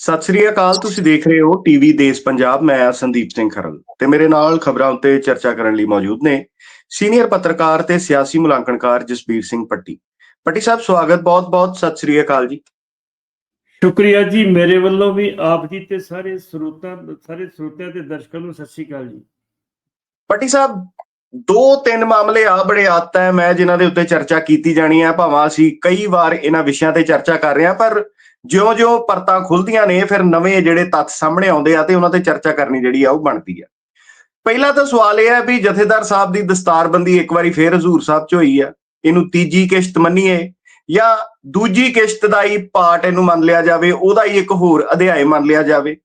ਸਤਿ ਸ੍ਰੀ ਅਕਾਲ ਤੁਸੀਂ ਦੇਖ ਰਹੇ ਹੋ ਟੀਵੀ ਦੇਸ਼ ਪੰਜਾਬ ਮੈਂ ਸੰਦੀਪ ਸਿੰਘ ਖਰਲ ਤੇ ਮੇਰੇ ਨਾਲ ਖਬਰਾਂ ਉੱਤੇ ਚਰਚਾ ਕਰਨ ਲਈ ਮੌਜੂਦ ਨੇ ਸੀਨੀਅਰ ਪੱਤਰਕਾਰ ਤੇ ਸਿਆਸੀ ਮੁਲਾਂਕਣਕਾਰ ਜਸਬੀਰ ਸਿੰਘ ਪੱਟੀ। ਪੱਟੀ ਸਾਹਿਬ ਸਵਾਗਤ ਬਹੁਤ-ਬਹੁਤ ਸਤਿ ਸ੍ਰੀ ਅਕਾਲ ਜੀ। ਸ਼ੁਕਰੀਆ ਜੀ ਮੇਰੇ ਵੱਲੋਂ ਵੀ ਆਪ ਜੀ ਤੇ ਸਾਰੇ ਸਰੋਤਾਂ ਸਾਰੇ ਸਰੋਤਿਆਂ ਤੇ ਦਰਸ਼ਕਾਂ ਨੂੰ ਸਤਿ ਸ਼੍ਰੀ ਅਕਾਲ ਜੀ। ਪੱਟੀ ਸਾਹਿਬ ਦੋ ਤਿੰਨ ਮਾਮਲੇ ਆ ਬੜੇ ਆਤ ਹੈ ਮੈਂ ਜਿਨ੍ਹਾਂ ਦੇ ਉੱਤੇ ਚਰਚਾ ਕੀਤੀ ਜਾਣੀ ਹੈ ਭਾਵੇਂ ਅਸੀਂ ਕਈ ਵਾਰ ਇਹਨਾਂ ਵਿਸ਼ਿਆਂ ਤੇ ਚਰਚਾ ਕਰ ਰਹੇ ਹਾਂ ਪਰ ਜਿਉਂ-ਜਿਉਂ ਪਰਤਾਂ ਖੁੱਲਦੀਆਂ ਨੇ, ਫਿਰ ਨਵੇਂ ਜਿਹੜੇ ਤੱਥ ਸਾਹਮਣੇ ਆਉਂਦੇ ਆ ਤੇ ਉਹਨਾਂ ਤੇ ਚਰਚਾ ਕਰਨੀ ਜਿਹੜੀ ਆ ਉਹ ਬਣਦੀ ਆ। ਪਹਿਲਾ ਤਾਂ ਸਵਾਲ ਇਹ ਹੈ ਵੀ ਜਥੇਦਾਰ ਸਾਹਿਬ ਦੀ ਦਸਤਾਰਬੰਦੀ ਇੱਕ ਵਾਰੀ ਫੇਰ ਹਜ਼ੂਰ ਸਾਹਿਬ ਚ ਹੋਈ ਆ। ਇਹਨੂੰ ਤੀਜੀ ਕਿਸ਼ਤ ਮੰਨੀਏ ਜਾਂ ਦੂਜੀ ਕਿਸ਼ਤ ਦਾ ਹੀ ਪਾਰਟ ਇਹਨੂੰ ਮੰਨ ਲਿਆ ਜਾਵੇ, ਉਹਦਾ ਹੀ ਇੱਕ ਹੋਰ ਅਧਿਆਇ ਮੰਨ ਲਿਆ ਜਾਵੇ।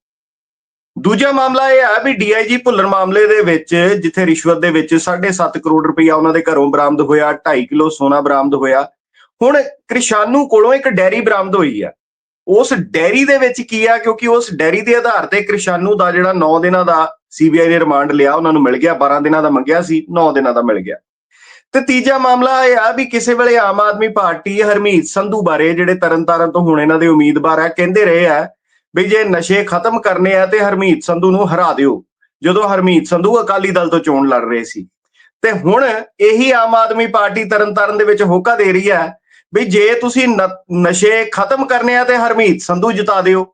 ਦੂਜਾ ਮਾਮਲਾ ਇਹ ਆ ਵੀ ਡੀਆਈਜੀ ਭੁੱਲਰ ਮਾਮਲੇ ਦੇ ਵਿੱਚ, ਜਿੱਥੇ ਰਿਸ਼ਵਤ ਦੇ ਵਿੱਚ 7.5 ਕਰੋੜ ਰੁਪਇਆ ਉਹਨਾਂ ਦੇ ਘਰੋਂ ਬਰਾਮਦ ਹੋਇਆ 2.5 ਕਿਲੋ ਸੋਨਾ ਬਰਾਮਦ ਹੋਇਆ। ਹੁਣ ਕ੍ਰਿਸ਼ਾਨੂ ਕੋਲੋਂ ਇੱਕ ਡੈਰੀ ਬਰਾਮਦ ਹੋਈ ਆ। ਉਸ ਡੈਰੀ ਦੇ ਵਿੱਚ ਕੀ ਆ? ਕਿਉਂਕਿ ਉਸ ਡੈਰੀ ਦੇ ਆਧਾਰ ਤੇ ਕ੍ਰਿਸ਼ਾਨੂ ਦਾ ਜਿਹੜਾ 9 ਦਿਨਾਂ ਦਾ ਸੀਬੀਆਈ ਨੇ ਰਿਮਾਂਡ ਲਿਆ, ਉਹਨਾਂ ਨੂੰ ਮਿਲ ਗਿਆ 12 ਦਿਨਾਂ ਦਾ ਮੰਗਿਆ ਸੀ 9 ਦਿਨਾਂ ਦਾ ਮਿਲ ਗਿਆ। ਤੇ ਤੀਜਾ ਮਾਮਲਾ ਇਹ ਆ ਵੀ ਕਿਸੇ ਵੇਲੇ ਆਮ ਆਦਮੀ ਪਾਰਟੀ ਹਰਮੀਤ ਸੰਧੂ ਬਾਰੇ ਜਿਹੜੇ ਤਰਨਤਾਰਨ ਤੋਂ ਹੁਣ ਇਹਨਾਂ ਦੇ ਉਮੀਦਵਾਰ ਆ, ਕਹਿੰਦੇ ਰਹੇ ਆ ਵੀ ਜੇ ਨਸ਼ੇ ਖਤਮ ਕਰਨੇ ਆ ਤੇ ਹਰਮੀਤ ਸੰਧੂ ਨੂੰ ਹਰਾ ਦਿਓ। ਜਦੋਂ ਹਰਮੀਤ ਸੰਧੂ ਅਕਾਲੀ ਦਲ ਤੋਂ ਚੋਣ ਲੜ ਰਹੇ ਸੀ। ਤੇ ਹੁਣ ਇਹੀ ਆਮ ਆਦਮੀ ਪਾਰਟੀ ਤਰਨਤਾਰਨ ਦੇ ਵਿੱਚ ਹੋਕਾ ਦੇ ਰਹੀ ਹੈ ਵੀ ਜੇ ਤੁਸੀਂ ਨਸ਼ੇ ਖਤਮ ਕਰਨੇ ਆ ਤੇ ਹਰਮੀਤ, ਸੰਧੂ ਜਿਤਾ ਦਿਓ।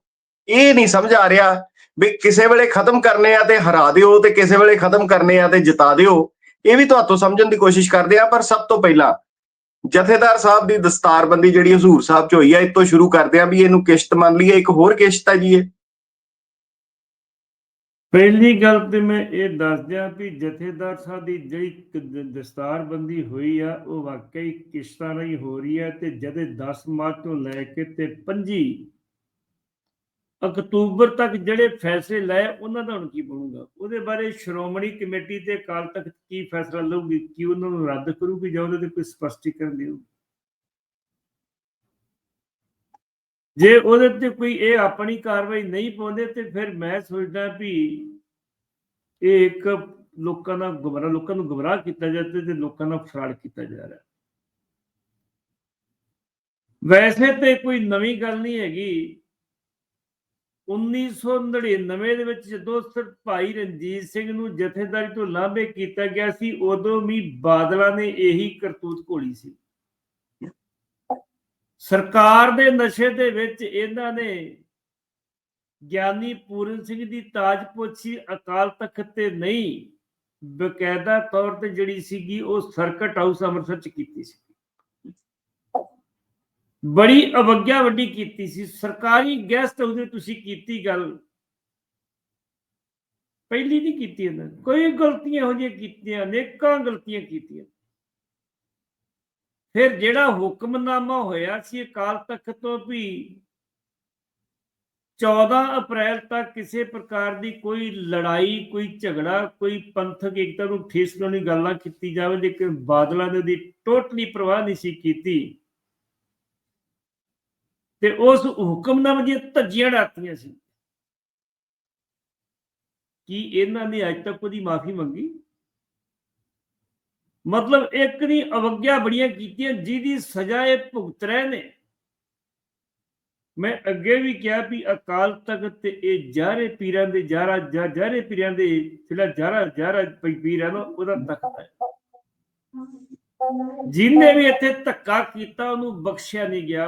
ਇਹ ਨਹੀਂ ਸਮਝ ਆ ਰਿਹਾ ਵੀ ਕਿਸੇ ਵੇਲੇ ਖਤਮ ਕਰਨੇ ਆ ਤੇ ਹਰਾ ਦਿਓ ਤੇ ਕਿਸੇ ਵੇਲੇ ਖਤਮ ਕਰਨੇ ਆ ਤੇ ਜਿਤਾ ਦਿਓ। ਇਹ ਵੀ ਤੁਹਾਤੋਂ ਸਮਝਣ ਦੀ ਕੋਸ਼ਿਸ਼ ਕਰਦੇ ਆ, ਪਰ ਸਭ ਤੋਂ ਪਹਿਲਾਂ ਜਥੇਦਾਰ ਸਾਹਿਬ ਦੀ ਦਸਤਾਰਬੰਦੀ ਜਿਹੜੀ ਹਜ਼ੂਰ ਸਾਹਿਬ ਚ ਹੋਈ ਆ, ਇਹ ਤੋਂ ਸ਼ੁਰੂ ਕਰਦੇ ਆ ਵੀ ਇਹਨੂੰ ਕਿਸ਼ਤ ਮੰਨ ਲਈਏ, ਇੱਕ ਹੋਰ ਕਿਸ਼ਤ ਹੈ ਜੀ ਇਹ। ਪਹਿਲੀ ਗੱਲ ਤੇ ਮੈਂ ਇਹ ਦੱਸ ਦਿਆਂ ਵੀ ਜਥੇਦਾਰ ਸਾਹਿਬ ਦੀ ਜਿਹੜੀ ਦਸਤਾਰਬੰਦੀ ਹੋਈ ਆ, ਉਹ ਵਾਕਈ ਕਿਸ਼ਤਾਂ ਨਹੀਂ ਹੋ ਰਹੀ ਹੈ ਤੇ ਜਦੇ 10 ਮਾਰਚ ਤੋਂ ਲੈ ਕੇ ਤੇ 25 ਅਕਤੂਬਰ ਤੱਕ ਜਿਹੜੇ ਫੈਸਲੇ ਲਏ, ਉਹਨਾਂ ਦਾ ਹੁਣ ਕੀ ਬਣੂਗਾ? ਉਹਦੇ ਬਾਰੇ ਸ਼੍ਰੋਮਣੀ ਕਮੇਟੀ ਤੇ ਅਕਾਲ ਤਖਤ ਕੀ ਫੈਸਲਾ ਲਊਗੀ, ਕਿ ਉਹਨਾਂ ਨੂੰ ਰੱਦ ਕਰੂਗੀ ਜਾਂ ਉਹਦੇ ਤੇ ਕੋਈ ਸਪਸ਼ਟੀਕਰਨ ਦੇਊਗੀ? ਜੇ ਉਹਦੇ ਤੇ ਕੋਈ ਇਹ ਆਪਣੀ ਕਾਰਵਾਈ ਨਹੀਂ ਪਾਉਂਦੇ ਤੇ ਫਿਰ ਮੈਂ ਸੋਚਦਾ ਵੀ ਇਹ ਇੱਕ ਲੋਕਾਂ ਦਾ ਗੁੰਮਰਾਹ, ਲੋਕਾਂ ਨੂੰ ਗੁੰਮਰਾਹ ਕੀਤਾ ਜਾਂਦਾ ਤੇ ਲੋਕਾਂ ਨਾਲ ਫਰਾਡ ਕੀਤਾ ਜਾ ਰਿਹਾ। ਵੈਸੇ ਤੇ ਕੋਈ ਨਵੀਂ ਗੱਲ ਨਹੀਂ ਹੈਗੀ। 1999 ਦੇ ਵਿੱਚ ਜਦੋਂ ਸਰ ਭਾਈ ਰਣਜੀਤ ਸਿੰਘ ਨੂੰ ਜਥੇਦਾਰੀ ਤੋਂ ਲਾਂਭੇ ਕੀਤਾ ਗਿਆ ਸੀ, ਉਦੋਂ ਵੀ ਬਾਦਲਾਂ ਨੇ ਇਹੀ ਕਰਤੂਤ ਘੋਲੀ ਸੀ। ਸਰਕਾਰ ਦੇ ਨਸ਼ੇ ਦੇ ਵਿੱਚ ਇਹਨਾਂ ਨੇ ਗਿਆਨੀ ਪੂਰਨ ਸਿੰਘ ਦੀ ਤਾਜਪੋਛੀ ਅਕਾਲ ਤਖਤ ਤੇ ਨਹੀਂ, ਬਕਾਇਦਾ ਤੌਰ ਤੇ ਜਿਹੜੀ ਸੀਗੀ ਉਹ ਸਰਕਟ ਹਾਊਸ ਅੰਮ੍ਰਿਤਸਰ ਚ ਕੀਤੀ ਸੀ। ਬੜੀ ਅਵਗਿਆ ਵੱਡੀ ਕੀਤੀ ਸੀ। ਸਰਕਾਰੀ ਗੈਸਟ ਉਹਦੇ ਤੁਸੀਂ ਕੀਤੀ ਗੱਲ। ਪਹਿਲੀ ਨਹੀਂ ਕੀਤੀ ਇਹਨਾਂ ਕੋਈ ਗਲਤੀਆਂ ਹੋ ਜਿਹੀਆਂ ਕੀਤੀਆਂ, ਅਨੇਕਾਂ ਗਲਤੀਆਂ ਕੀਤੀਆਂ। ਫਿਰ ਜਿਹੜਾ ਹੁਕਮਨਾਮਾ ਹੋਇਆ ਸੀ ਅਕਾਲ ਤਖਤ ਤੋਂ ਵੀ 14 ਅਪ੍ਰੈਲ ਤੱਕ ਕਿਸੇ ਪ੍ਰਕਾਰ ਦੀ ਕੋਈ ਲੜਾਈ, ਕੋਈ ਝਗੜਾ, ਕੋਈ ਪੰਥਕ ਏਕਤਾ ਨੂੰ ਠੇਸ ਲਾਉਣੀ ਗੱਲਾਂ ਕੀਤੀ ਜਾਵੇ, ਲੇਕਿਨ ਬਾਦਲਾਂ ਨੇ ਦੀ ਟੋਟਲੀ ਪ੍ਰਵਾਹ ਨਹੀਂ ਸੀ ਕੀਤੀ। ਤੇ ਉਸ ਹੁਕਮਨਾਮੇ ਦੀਆਂ ਧੱਜੀਆਂ ਡਾਤੀਆਂ ਸੀ। ਕੀ ਇਹਨਾਂ ਨੇ ਅੱਜ ਤੱਕ ਉਹਦੀ ਮਾਫੀ ਮੰਗੀ? ਮਤਲਬ ਇੱਕ ਨਹੀਂ ਅਵਗਿਆ ਬੜੀਆਂ ਕੀਤੀਆਂ, ਜਿਹਦੀ ਸਜ਼ਾ ਇਹ ਭੁਗਤ ਰਹੇ ਨੇ ਮੈਂ ਅੱਗੇ ਵੀ ਕਿਹਾ ਵੀ ਅਕਾਲ ਤਖਤ ਤੇ ਇਹ ਜਾਰੇ ਪੀਰਾਂ ਦੇ ਜਾਰਾ ਜਾਰੇ ਪੀਰਾਂ ਦੇ ਜਿਹੜਾ ਜਾਰਾ ਜਾਰਾ ਪੀਰਾਂ ਦਾ ਉਹਦਾ ਤਖਤ ਹੈ। ਜਿਨਨੇ ਵੀ ਇੱਥੇ ਧੱਕਾ ਕੀਤਾ, ਉਹਨੂੰ ਬਖਸ਼ਿਆ ਨਹੀਂ ਗਿਆ।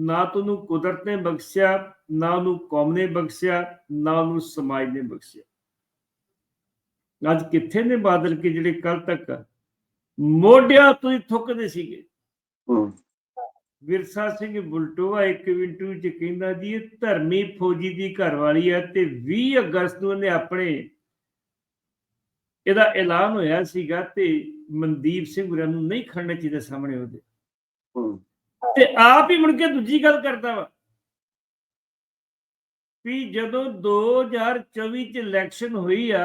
ਨਾ ਤੁਹਾਨੂੰ ਕੁਦਰਤ ਨੇ ਬਖਸ਼ਿਆ, ਨਾ ਉਹਨੂੰ ਕੌਮ ਨੇ ਬਖਸ਼ਿਆ, ਨਾ ਉਹਨੂੰ ਸਮਾਜ ਨੇ ਬਖਸ਼ਿਆ। ਅੱਜ ਕਿੱਥੇ ਨੇ ਬਾਦਲ ਕੇ ਜਿਹੜੇ ਕੱਲ ਤੱਕ ਮੋਢਿਆਂ ਤੋਂ ਹੀ ਥੁੱਕਦੇ ਸੀਗੇ? ਵਿਰਸਾ ਸਿੰਘ ਬੁਲਟੋਆ ਇੱਕ ਇੰਟਰਵਿਊ ਚ ਕਹਿੰਦਾ ਜੀ ਇਹ ਧਰਮੀ ਫੌਜੀ ਦੀ ਘਰਵਾਲੀ ਹੈ ਤੇ 20 ਅਗਸਤ ਨੂੰ ਉਹਨੇ ਆਪਣੇ ਇਹਦਾ ਐਲਾਨ ਹੋਇਆ ਸੀਗਾ ਤੇ ਮਨਦੀਪ ਸਿੰਘ ਗੁਰਾਂ ਨੂੰ ਨਹੀਂ ਖੜਨਾ ਚਾਹੀਦਾ ਸਾਹਮਣੇ ਉਹਦੇ ਤੇ ਆਪ ਹੀ ਮੁੜ ਕੇ ਦੂਜੀ ਗੱਲ ਕਰਦਾ ਵਾ ਵੀ ਜਦੋਂ 2024 ਚ ਇਲੈਕਸ਼ਨ ਹੋਈ ਆ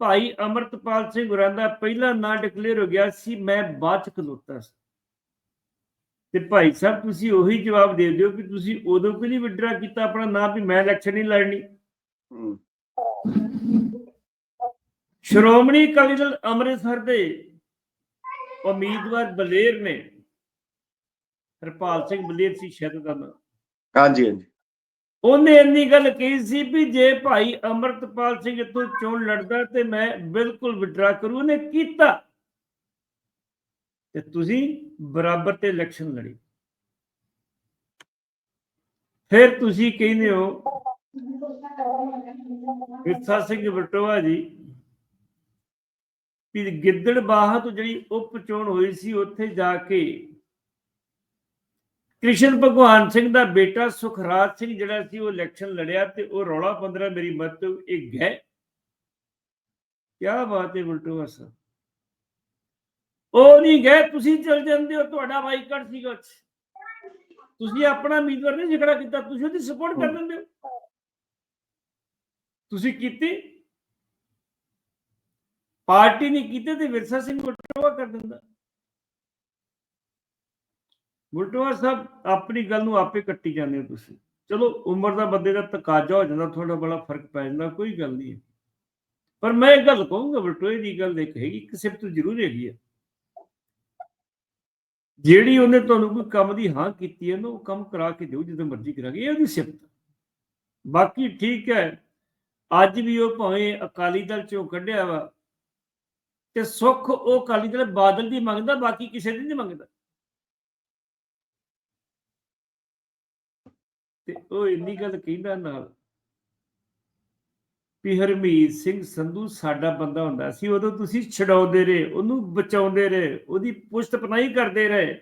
ਭਾਈ ਅਮਰਤਪਾਲ ਸਿੰਘ ਗੁਰਾਂ ਦਾ ਪਹਿਲਾ ਨਾਂ ਡਿਕਲੇਅਰ ਹੋ ਗਿਆ ਸੀ ਮੈਂ ਬਾਅਦ ਚ ਖਲੋਤਾ ਸੀ। ਤੇ ਭਾਈ ਸਾਹਿਬ ਤੁਸੀਂ ਉਹੀ ਜਵਾਬ ਦੇ ਦਿਓ ਕਿ ਤੁਸੀਂ ਉਦੋਂ ਕਿ ਨਹੀਂ ਵਿਡਰਾ ਕੀਤਾ ਆਪਣਾ ਨਾਂ ਵੀ ਮੈਂ ਇਲੈਕਸ਼ਨ ਨਹੀਂ ਲੜਨੀ? ਸ਼੍ਰੋਮਣੀ ਅਕਾਲੀ ਦਲ ਅੰਮ੍ਰਿਤਸਰ ਦੇ ਉਮੀਦਵਾਰ ਬਲੇਰ ਨੇ ਹਰਪਾਲ ਸਿੰਘ ਬਲੇਰ ਸੀ ਸ਼ਾਇਦ ਦਾ ਨਾਮ ਹਾਂਜੀ ਹਾਂਜੀ। ਉਹਨੇ ਇੰਨੀ ਗੱਲ ਕਹੀ ਸੀ ਵੀ ਜੇ ਭਾਈ ਅਮਰਤਪਾਲ ਸਿੰਘ ਤੋਂ ਚੋਣ ਲੜਦਾ ਤੇ ਮੈਂ ਬਿਲਕੁਲ ਵਿਡਰਾ ਕਰੂ, ਉਹਨੇ ਕੀਤਾ। ਤੇ ਤੁਸੀਂ ਬਰਾਬਰ ਤੇ ਇਲੈਕਸ਼ਨ ਲੜੀ। ਫਿਰ ਤੁਸੀਂ ਕਹਿੰਦੇ ਹੋ ਵਿਰਸਾ ਸਿੰਘ ਬਟੋਆ ਜੀ ਗਿੱਦੜ ਗਿੱਦੜਬਾਹਾ ਤੋਂ ਜਿਹੜੀ ਉਪ ਚੋਣ ਹੋਈ ਸੀ, ਉੱਥੇ ਜਾ ਕੇ ਕ੍ਰਿਸ਼ਨ ਭਗਵਾਨ ਸਿੰਘ ਦਾ ਬੇਟਾ ਸੁਖਰਾਜ ਸਿੰਘ ਜਿਹੜਾ ਸੀ ਉਹ ਇਲੈਕਸ਼ਨ ਲੜਿਆ ਤੇ ਉਹ ਰੌਲਾ 15 ਮੇਰੀ ਮਤ ਤੋਂ ਇਹ ਗਏ ਕੀ ਬਾਤ ਹੈ ਬਲਟੋਆ ਸਾਹਿਬ ਉਹ ਨਹੀਂ ਗਏ ਤੁਸੀਂ ਚਲ ਜਾਂਦੇ ਹੋ, ਤੁਹਾਡਾ ਬਾਈਕਾਟ ਸੀਗਾ ਤੁਸੀਂ ਆਪਣਾ ਉਮੀਦਵਾਰ ਨਹੀਂ ਝਗੜਾ ਕੀਤਾ, ਤੁਸੀਂ ਉਹਦੀ ਸਪੋਰਟ ਕਰ ਦਿੰਦੇ ਹੋ। ਤੁਸੀਂ ਕੀਤੀ? ਪਾਰਟੀ ਨੇ ਕੀਤੇ ਤੇ ਵਿਰਸਾ ਸਿੰਘ ਬਲਟੋਆ ਕਰ ਦਿੰਦਾ। ਬੁਲਟੋਆ ਸਾਹਿਬ ਆਪਣੀ ਗੱਲ ਨੂੰ ਆਪੇ ਕੱਟੀ ਜਾਂਦੇ ਹੋ ਤੁਸੀਂ। ਚਲੋ, ਉਮਰ ਦਾ ਬੰਦੇ ਦਾ ਤਕਾਜ਼ਾ ਹੋ ਜਾਂਦਾ ਥੋੜਾ ਬੜਾ ਫ਼ਰਕ ਪੈ ਜਾਂਦਾ, ਕੋਈ ਗੱਲ ਨਹੀਂ ਪਰ ਮੈਂ ਇਹ ਗੱਲ ਕਹੂੰਗਾ, ਬਲਟੋਏ ਦੀ ਗੱਲ ਇੱਕ ਹੈਗੀ, ਇੱਕ ਸਿਫਤ ਜ਼ਰੂਰ ਹੈਗੀ ਹੈ। ਜਿਹੜੀ ਉਹਨੇ ਤੁਹਾਨੂੰ ਕੋਈ ਕੰਮ ਦੀ ਹਾਂ ਕੀਤੀ ਹੈ ਨਾ, ਉਹ ਕੰਮ ਕਰਾ ਕੇ ਦਿਓ, ਜਦੋਂ ਮਰਜ਼ੀ ਕਰਾਂਗੇ ਇਹ ਉਹਦੀ ਸਿਫਤ ਬਾਕੀ ਠੀਕ ਹੈ, ਅੱਜ ਵੀ ਉਹ ਭਾਵੇਂ ਅਕਾਲੀ ਦਲ ਚੋਂ ਕੱਢਿਆ ਵਾ, ਤੇ ਸੁੱਖ ਉਹ ਅਕਾਲੀ ਦਲ ਬਾਦਲ ਦੀ ਮੰਗਦਾ, ਬਾਕੀ ਕਿਸੇ ਦੀ ਨਹੀਂ ਮੰਗਦਾ। ਤੇ ਉਹ ਇੰਨੀ ਗੱਲ ਕਹਿੰਦਾ ਨਾਲ ਵੀ ਹਰਮੀਤ ਸਿੰਘ ਸੰਧੂ ਸਾਡਾ ਬੰਦਾ ਹੁੰਦਾ ਸੀ, ਉਦੋਂ ਤੁਸੀਂ ਛਡਾਉਂਦੇ ਰਹੇ, ਉਹਨੂੰ ਬਚਾਉਂਦੇ ਰਹੇ, ਉਹਦੀ ਪੁਸ਼ਤ ਪਨਾਹੀ ਕਰਦੇ ਰਹੇ।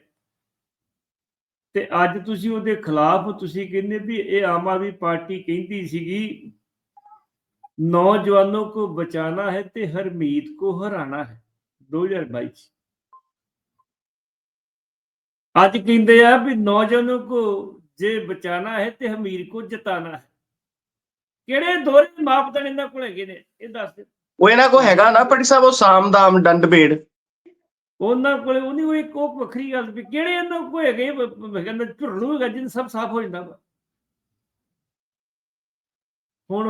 ਤੇ ਅੱਜ ਤੁਸੀਂ ਉਹਦੇ ਖਿਲਾਫ ਤੁਸੀਂ ਕਹਿੰਦੇ ਵੀ ਇਹ ਆਮ ਆਦਮੀ ਪਾਰਟੀ ਕਹਿੰਦੀ ਸੀਗੀ, ਨੌਜਵਾਨੋਂ ਕੋ ਬਚਾਣਾ ਹੈ ਤੇ ਹਰਮੀਤ ਕੋ ਹਰਾਣਾ ਹੈ 2022 ਅੱਜ ਕਹਿੰਦੇ ਆ ਵੀ ਨੌਜਵਾਨੋਂ ਕੋ ਜੇ ਬਚਾਣਾ ਹੈ ਤੇ ਹਮੀਰ ਕੋ ਜਿਤਾਣਾ ਹੈ। ਕਿਹੜੇ ਦੋਰੇ ਮਾਪਦੰਡ ਇਹਨਾਂ ਕੋਲ ਹੈਗੇ ਨੇ ਇਹ ਦੱਸ ਦੇ ਉਹ ਇਹਨਾਂ ਕੋ ਹੈਗਾ ਨਾ ਪਟੀ ਸਾਹਿਬ ਉਹ ਸਾਮਦਾਮ ਡੰਡ ਬੇੜ ਉਹਨਾਂ ਕੋਲੇ ਉਹਨੀ ਉਹ ਇੱਕ ਉਹ ਵੱਖਰੀ ਗੱਲ ਵੀ ਕਿਹੜੇ ਇਹਨਾਂ ਕੋਲ ਹੈਗੇ ਕਹਿੰਦਾ ਝੁਰੜੂ ਹੈਗਾ ਜਿੰਨ ਸਭ ਸਾਫ਼ ਹੋ ਜਾਂਦਾ ਵਾ। ਹੁਣ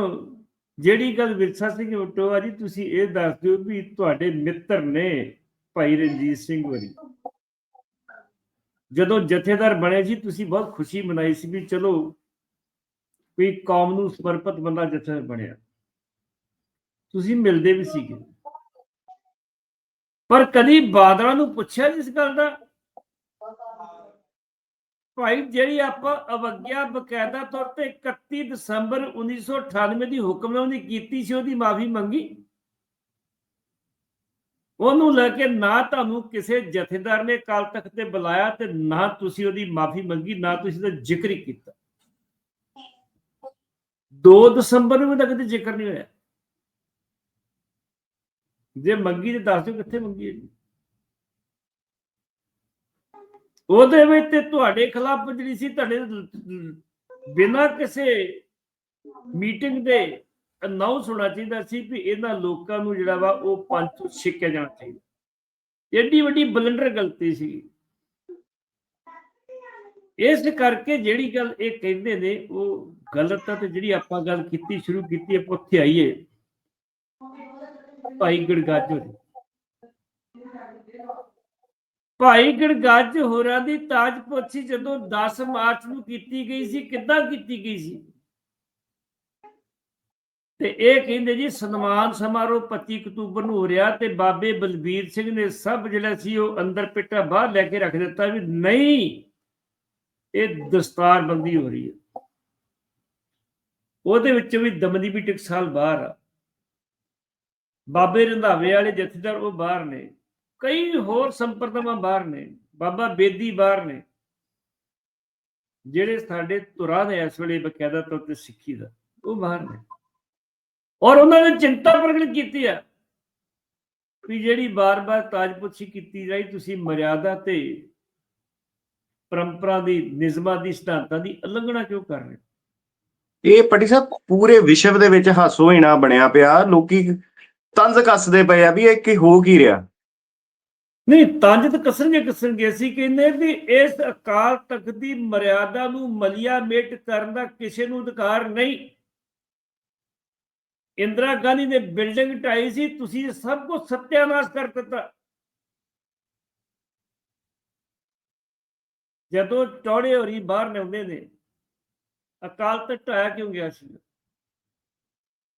ਜਿਹੜੀ ਗੱਲ ਵਿਰਸਾ ਸਿੰਘ ਵਟੋਆ ਜੀ ਤੁਸੀਂ ਇਹ ਦੱਸ ਦਿਓ ਵੀ ਤੁਹਾਡੇ ਮਿੱਤਰ ਨੇ ਭਾਈ ਰਣਜੀਤ ਸਿੰਘ ਵਰੀ ਜਦੋਂ ਜਥੇਦਾਰ ਬਣੇ ਸੀ ਤੁਸੀਂ ਬਹੁਤ ਖੁਸ਼ੀ ਮਨਾਈ ਸੀ ਵੀ ਚਲੋ ਕੋਈ ਕੌਮ ਨੂੰ ਸਮਰਪਿਤ ਬੰਦਾ ਜਥੇਦਾਰ ਬਣਿਆ। ਤੁਸੀਂ ਮਿਲਦੇ ਵੀ ਸੀਗੇ। ਪਰ ਕਦੀ ਬਾਦਲਾਂ ਨੂੰ ਪੁੱਛਿਆ ਇਸ ਗੱਲ ਦਾ? ਭਾਈ, ਜਿਹੜੀ ਆਪਾਂ ਅਵਗਿਆ ਬਕਾਇਦਾ ਤੌਰ ਤੇ 31 ਦਸੰਬਰ 1998 ਦੀ ਹੁਕਮਨਾਮੀ ਕੀਤੀ ਸੀ, ਉਹਦੀ ਮਾਫੀ ਮੰਗੀ? ਉਹਨੂੰ ਲੈ ਕੇ ਨਾ ਤੁਹਾਨੂੰ ਕਿਸੇ ਜਥੇਦਾਰ ਨੇ ਕਾਲ ਤਖਤ ਤੇ ਬੁਲਾਇਆ ਤੇ ਨਾ ਤੁਸੀਂ ਉਹਦੀ ਮਾਫੀ ਮੰਗੀ, ਨਾ ਤੁਸੀਂ ਉਹਦਾ ਜ਼ਿਕਰ ਹੀ ਕੀਤਾ। 2 ਦਸੰਬਰ ਨੂੰ ਤਾਂ ਕਦੇ ਜ਼ਿਕਰ ਨਹੀਂ ਹੋਇਆ। ਜੇ ਮੰਗੀ ਤੇ ਦੱਸ ਦਿਓ ਕਿੱਥੇ ਮੰਗੀ ਹੈ ਜੀ ਉਹਦੇ ਵਿੱਚ ਤੇ ਤੁਹਾਡੇ ਖਿਲਾਫ ਜਿਹੜੀ ਸੀ, ਤੁਹਾਡੇ ਬਿਨਾਂ ਕਿਸੇ ਮੀਟਿੰਗ ਦੇ ਅਨਾਉਂਸ ਹੋਣਾ ਚਾਹੀਦਾ ਸੀ ਵੀ ਇਹਨਾਂ ਲੋਕਾਂ ਨੂੰ ਜਿਹੜਾ ਵਾ ਉਹ ਪੰਜ ਤੋਂ ਛਿੱਕਿਆ ਜਾਣਾ ਚਾਹੀਦਾ। ਏਡੀ ਵੱਡੀ ਬਲੰਡਰ ਗਲਤੀ ਸੀ। ਇਸ ਕਰਕੇ ਜਿਹੜੀ ਗੱਲ ਇਹ ਕਹਿੰਦੇ ਨੇ, ਉਹ ਗਲਤ ਆ ਤੇ ਜਿਹੜੀ ਆਪਾਂ ਗੱਲ ਕੀਤੀ, ਸ਼ੁਰੂ ਕੀਤੀ, ਆਪਾਂ ਉੱਥੇ ਆਈਏ। ਭਾਈ ਗੜਗਾਜੋ ਭਾਈ ਗੜਗਾਜ ਹੋਰਾਂ ਦੀ ਤਾਜਪੋਛੀ ਜਦੋਂ 10 ਮਾਰਚ ਨੂੰ ਕੀਤੀ ਗਈ ਸੀ, ਕਿੱਦਾਂ ਕੀਤੀ ਗਈ ਸੀ? ਤੇ ਇਹ ਕਹਿੰਦੇ ਜੀ, ਸਨਮਾਨ ਸਮਾਰੋਹ 25 ਅਕਤੂਬਰ ਨੂੰ ਹੋ ਰਿਹਾ ਤੇ ਬਾਬੇ ਬਲਬੀਰ ਸਿੰਘ ਨੇ ਸਭ ਜਿਹੜਾ ਸੀ ਉਹ ਅੰਦਰ ਪਿੱਟਾ ਬਾਹਰ ਲੈ ਕੇ ਰੱਖ ਦਿੱਤਾ ਵੀ ਨਹੀਂ, ਇਹ ਦਸਤਾਰਬੰਦੀ ਹੋ ਰਹੀ ਹੈ। ਉਹਦੇ ਵਿੱਚ ਵੀ ਦਮਨੀ ਵੀ ਟਕਸਾਲ ਬਾਹਰ ਆ। ਬਾਬੇ ਰੰਧਾਵੇ ਵਾਲੇ ਜਥੇਦਾਰ ਉਹ ਬਾਹਰ ਨੇ, ਕਈ ਹੋਰ ਸੰਪਰਦਾਵਾਂ ਬਾਹਰ ਨੇ, ਬਾਬਾ ਬੇਦੀ ਬਾਹਰ ਨੇ, ਜਿਹੜੇ ਸਾਡੇ ਧੁਰਾ ਨੇ ਇਸ ਵੇਲੇ ਬਕਾਇਦਾ ਤੌਰ ਤੇ ਸਿੱਖੀ ਦਾ, ਉਹ ਬਾਹਰ ਨੇ। ਔਰ ਉਹਨਾਂ ਨੇ ਚਿੰਤਾ ਪ੍ਰਗਟ ਕੀਤੀ ਹੈ ਵੀ ਜਿਹੜੀ ਬਾਰ-ਬਾਰ ਤਾਜਪੁੱਛੀ ਕੀਤੀ ਜਾਈ ਤੁਸੀਂ ਮਰਿਆਦਾ ਤੇ ਪਰੰਪਰਾ ਦੀ ਨਿਯਮਾਂ ਦੀ ਸਿਧਾਂਤਾਂ ਦੀ ਉਲੰਘਣਾ ਕਿਉਂ ਕਰ ਰਹੇ? ਇਹ ਪਟੀ ਸਾਹਿਬ ਪੂਰੇ ਵਿਸ਼ਵ ਦੇ ਵਿੱਚ ਹਾਸੋ ਹੀਣਾ ਬਣਿਆ ਪਿਆ ਲੋਕੀ ਤੰਜ਼ ਕੱਸਦੇ ਪਏ ਆ ਵੀ ਇਹ ਕੀ ਹੋ ਕੀ ਰਿਹਾ ਨਹੀਂ ਤੰਜ ਤਾਂ ਕਸਣਗੇ ਕਸਣਗੇ ਅਸੀਂ ਕਹਿੰਦੇ ਵੀ ਇਸ ਅਕਾਲ ਤਖਤ ਦੀ ਮਰਿਆਦਾ ਨੂੰ ਮਲਿਆ ਮੇਟ ਕਰਨ ਦਾ ਕਿਸੇ ਨੂੰ ਅਧਿਕਾਰ ਨਹੀਂ ਇੰਦਰਾ ਗਾਂਧੀ ਨੇ ਬਿਲਡਿੰਗ ਢਾਈ ਸੀ, ਤੁਸੀਂ ਸਭ ਕੁਝ ਸਤਿਆਨਾਸ਼ ਕਰ ਦਿੱਤਾ। ਜਦੋਂ ਟੌੜੇ ਹੋਰੀ ਬਾਹਰ ਨੇ ਨੇ, ਅਕਾਲ ਤਖਤ ਢਾਇਆ ਕਿਉਂ ਗਿਆ ਸੀ?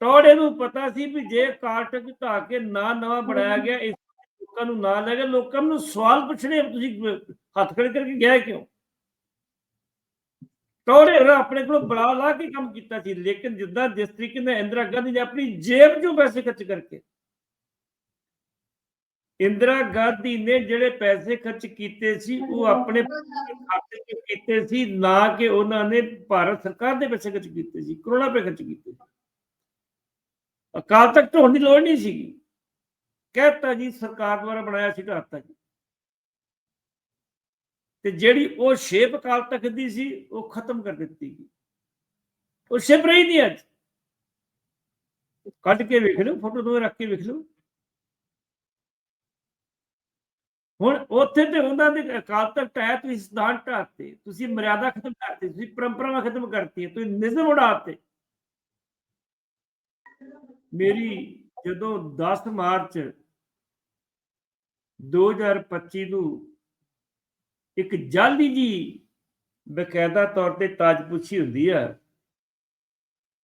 ਟੌੜੇ ਨੂੰ ਪਤਾ ਸੀ ਵੀ ਜੇ ਅਕਾਲ ਢਾ ਕੇ ਨਾ ਨਵਾਂ ਬਣਾਇਆ ਗਿਆ, ਇਸ ਲੋਕਾਂ ਨੂੰ ਨਾ ਲੈ ਲੱਗੇ ਲੋਕਾਂ ਨੂੰ ਸਵਾਲ ਪੁੱਛਣੇ, ਤੁਸੀਂ ਹੱਥ ਖੜੇ ਕਰਕੇ ਗਿਆ ਕਿਉਂ? ਟੋੜੇ ਨੇ ਆਪਣੇ ਕੋਲ ਬੜਾ ਲਾ ਕੇ ਕੰਮ ਕੀਤਾ ਸੀ, ਲੇਕਿਨ ਜਿੱਦਾਂ ਜਿਸ ਤਰੀਕੇ ਨਾਲ ਇੰਦਰਾ ਗਾਂਧੀ ਨੇ ਆਪਣੀ ਜੇਬ ਚੋਂ ਪੈਸੇ ਖਰਚ ਕਰਕੇ, ਇੰਦਰਾ ਗਾਂਧੀ ਨੇ ਜਿਹੜੇ ਪੈਸੇ ਖਰਚ ਕੀਤੇ ਸੀ, ਉਹ ਆਪਣੇ ਖਾਤੇ 'ਚ ਕੀਤੇ ਸੀ, ਨਾ ਕਿ ਉਹਨਾਂ ਨੇ ਭਾਰਤ ਸਰਕਾਰ ਦੇ ਪੈਸੇ ਖਰਚ ਕੀਤੇ ਸੀ, ਕਰੋੜਾਂ ਰੁਪਏ ਖਰਚ ਕੀਤੇ ਸੀ। ਅਕਾਲ ਤਖਤ ਹੋਣ ਦੀ ਲੋੜ ਨਹੀਂ ਸੀਗੀ। ਕਹਿਤਾ ਜੀ, ਸਰਕਾਰ ਦੁਆਰਾ ਬਣਾਇਆ ਸੀ ਢਾਤਾ ਜੀ। ਤੇ ਜਿਹੜੀ ਉਹ ਸ਼ੇਪ ਅਕਾਲ ਤਖਤ ਦੀ ਸੀ, ਉਹ ਖਤਮ ਕਰ ਦਿੱਤੀ ਗਈ। ਉਹ ਸ਼ੇਪ ਰਹੀ ਨਹੀਂ ਅੱਜ। ਕੱਢ ਕੇ ਵੇਖ ਲਓ, ਫੋਟੋ ਤੋਂ ਰੱਖ ਕੇ ਵੇਖ ਲਓ। ਹੁਣ ਉੱਥੇ ਤੇ ਉਹਨਾਂ ਦੇ ਅਕਾਲ ਤਖਤ ਢਾਇਆ ਤੁਸੀਂ ਸਿਧਾਂਤ ਢਾਤੇ, ਤੁਸੀਂ ਮਰਿਆਦਾ ਖਤਮ ਕਰਤੀ, ਤੁਸੀਂ ਪਰੰਪਰਾਵਾਂ ਖਤਮ ਕਰਤੀ ਤੁਸੀਂ ਨਿਜ਼ਮ ਉਡਾਤੇ। ਮੇਰੀ ਜਦੋਂ 10 ਮਾਰਚ 2025 ਨੂੰ ਇੱਕ ਜਾਲੀ ਜੀ ਬਕਾਇਦਾ ਤੌਰ ਤੇ ਤਾਜਪੁੱਛੀ ਹੁੰਦੀ ਆ।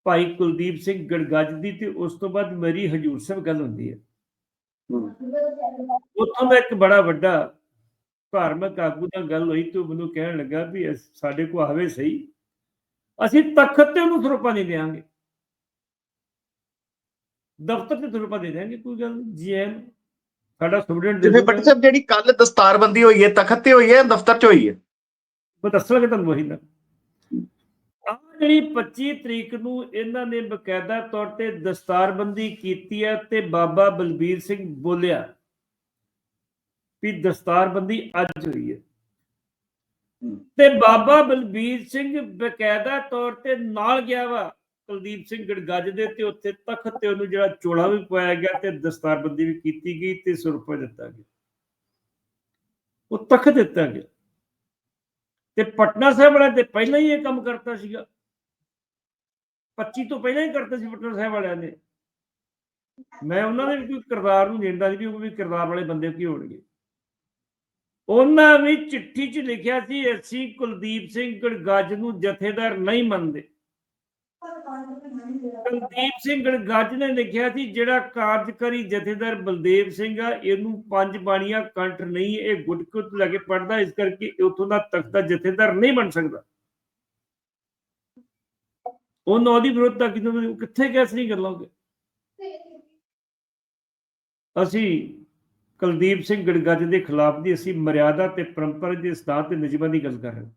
ਭਾਈ ਕੁਲਦੀਪ ਸਿੰਘ ਗੜਗੱਜ ਦੀ ਤੇ ਉਸ ਤੋਂ ਬਾਅਦ ਮੇਰੀ ਹਜੂਰ ਸਾਹਿਬ ਗੱਲ ਹੁੰਦੀ ਹੈ। ਉੱਥੋਂ ਦਾ ਇੱਕ ਬੜਾ ਵੱਡਾ ਧਾਰਮਿਕ ਆਗੂ ਨਾਲ ਗੱਲ ਹੋਈ ਤੇ ਮੈਨੂੰ ਕਹਿਣ ਲੱਗਾ ਵੀ ਸਾਡੇ ਕੋ ਆਵੇ ਸਹੀ। ਅਸੀਂ ਤਖਤ ਤੇ ਉਹਨੂੰ ਸਰੂਪਾ ਨਹੀਂ ਦੇਾਂਗੇ ਦਫ਼ਤਰ ਤੇ ਸਰੂਪਾ ਦੇ ਦੇਾਂਗੇ ਕੋਈ ਗੱਲ ਨਹੀਂ। ਜੀ ਐਨ ਸਾਡਾ ਸਟੂਡੈਂਟ ਜਿਵੇਂ ਸਾਹਿਬ ਜਿਹੜੀ ਕੱਲ ਦਸਤਾਰਬੰਦੀ ਹੋਈ ਹੈ ਤਖਤ ਤੇ ਹੋਈ ਹੈ ਦਫ਼ਤਰ 'ਚ ਹੋਈ ਹੈ? ਮੈਂ ਦੱਸਾਂਗਾ ਤੁਹਾਨੂੰ ਵਹੀ ਨਾ। ਆ ਜਿਹੜੀ 25 ਤਰੀਕ ਨੂੰ ਇਹਨਾਂ ਨੇ ਬਕਾਇਦਾ ਤੌਰ ਤੇ ਦਸਤਾਰਬੰਦੀ ਕੀਤੀ ਹੈ ਤੇ ਬਾਬਾ ਬਲਬੀਰ ਸਿੰਘ ਬੋਲਿਆ ਵੀ ਦਸਤਾਰਬੰਦੀ ਅੱਜ ਹੋਈ ਹੈ। ਤੇ ਬਾਬਾ ਬਲਬੀਰ ਸਿੰਘ ਬਕਾਇਦਾ ਤੌਰ ਤੇ ਨਾਲ ਗਿਆ ਵਾ। ਕੁਲਦੀਪ ਸਿੰਘ ਗੜਗੱਜ ਦੇ ਤੇ ਉੱਥੇ ਤਖਤ ਤੇ ਉਹਨੂੰ ਜਿਹੜਾ ਚੋਲਾ ਵੀ ਪਾਇਆ ਗਿਆ ਤੇ ਦਸਤਾਰਬੰਦੀ ਵੀ ਕੀਤੀ ਗਈ ਤੇ ਸੁਰਪਾ ਦਿੱਤਾ ਗਿਆ। ਉਹ ਤਖਤ ਦਿੱਤਾ ਗਿਆ। ਤੇ ਪਟਨਾ ਸਾਹਿਬ ਵਾਲਿਆਂ ਤੇ ਪਹਿਲਾਂ ਹੀ ਇਹ ਕੰਮ ਕਰਤਾ ਸੀਗਾ। 25 ਤੋਂ ਪਹਿਲਾਂ ਹੀ ਕਰਤਾ ਸੀ ਪਟਨਾ ਸਾਹਿਬ ਵਾਲਿਆਂ ਨੇ। ਮੈਂ ਉਹਨਾਂ ਦੇ ਵੀ ਕੋਈ ਕਿਰਦਾਰ ਨੂੰ ਨਿੰਦਾ ਸੀ ਵੀ ਉਹ ਵੀ ਕਿਰਦਾਰ ਵਾਲੇ ਬੰਦੇ ਕੀ ਹੋਣਗੇ। ਉਹਨਾਂ ਵੀ ਚਿੱਠੀ 'ਚ ਲਿਖਿਆ ਸੀ, ਅਸੀਂ ਕੁਲਦੀਪ ਸਿੰਘ ਗੜਗੱਜ ਨੂੰ ਜਥੇਦਾਰ ਨਹੀਂ ਮੰਨਦੇ। ਕੁਲਦੀਪ ਸਿੰਘ ਗੜਗੱਜ ਨੇ ਲਿਖਿਆ ਸੀ, ਜਿਹੜਾ ਕਾਰਜਕਾਰੀ ਜਥੇਦਾਰ ਬਲਦੇਵ ਸਿੰਘ ਆ, ਇਹਨੂੰ ਪੰਜ ਬਾਣੀਆਂ ਕੰਠ ਨਹੀਂ, ਇਹ ਗੁਟਕੁਟ ਲੈ ਕੇ ਪੜਦਾ ਇਸ ਕਰਕੇ ਇਹ ਦਾ ਤਖਤ ਜਥੇਦਾਰ ਨਹੀਂ ਬਣ ਸਕਦਾ। ਉਹਨਾਂ ਉਹਦੀ ਵਿਰੋਧਤਾ ਕਿਦੋਂ ਕਿੱਥੇ ਕਿਸ ਨਹੀਂ ਕਰ ਲਓਗੇ ਅਸੀਂ ਕੁਲਦੀਪ ਸਿੰਘ ਗੜਗੱਜ ਦੇ ਖਿਲਾਫ ਦੀ, ਅਸੀਂ ਮਰਿਆਦਾ ਤੇ ਪਰੰਪਰਾ ਦੇ ਸਿਧਾਂਤ ਤੇ ਨਿਯਮਾਂ ਦੀ ਗੱਲ ਕਰ ਰਹੇ ਹਾਂ।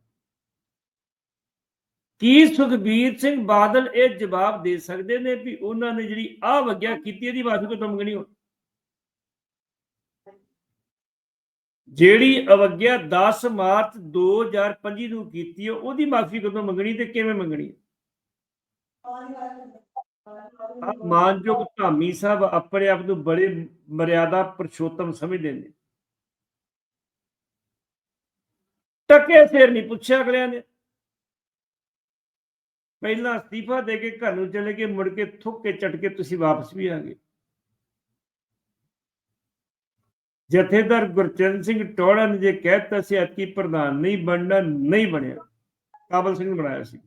ਕੀ ਸੁਖਬੀਰ ਸਿੰਘ ਬਾਦਲ ਇਹ ਜਵਾਬ ਦੇ ਸਕਦੇ ਨੇ ਵੀ ਉਹਨਾਂ ਨੇ ਜਿਹੜੀ ਆਹ ਵਗਿਆ ਕੀਤੀ, ਇਹਦੀ ਮਾਫੀ ਕਦੋਂ ਮੰਗਣੀ ਹੋ ਜਿਹੜੀ ਅਵਗਿਆ 10 ਮਾਰਚ 2025 ਨੂੰ ਕੀਤੀ ਹੈ, ਉਹਦੀ ਮਾਫੀ ਕਦੋਂ ਮੰਗਣੀ ਤੇ ਕਿਵੇਂ ਮੰਗਣੀ ਹੈ? ਮਾਨਯੋਗ ਧਾਮੀ ਸਾਹਿਬ ਆਪਣੇ ਆਪ ਨੂੰ ਬੜੇ ਮਰਿਆਦਾ ਪੁਰਸ਼ੋਤਮ ਸਮਝਦੇ ਨੇ। ਟਕੇ ਸਿਰ ਨਹੀਂ ਪੁੱਛਿਆ ਅਗਲਿਆਂ ਨੇ। ਪਹਿਲਾਂ ਅਸਤੀਫਾ ਦੇ ਕੇ ਘਰ ਨੂੰ ਚਲੇ ਗਏ, ਮੁੜ ਕੇ ਥੁੱਕ ਕੇ ਚਟ ਕੇ ਤੁਸੀਂ ਵਾਪਸ ਵੀ ਆ ਗਏ। ਜਥੇਦਾਰ ਗੁਰਚਰਨ ਸਿੰਘ ਟੋੜਾ ਨੇ ਜੇ ਕਹਿਤਾ ਸੀ ਅਤਕੀ ਪ੍ਰਧਾਨ ਨਹੀਂ ਬਣਨਾ, ਨਹੀਂ ਬਣਿਆ। ਕਾਬਲ ਸਿੰਘ ਨੇ ਬਣਾਇਆ ਸੀ।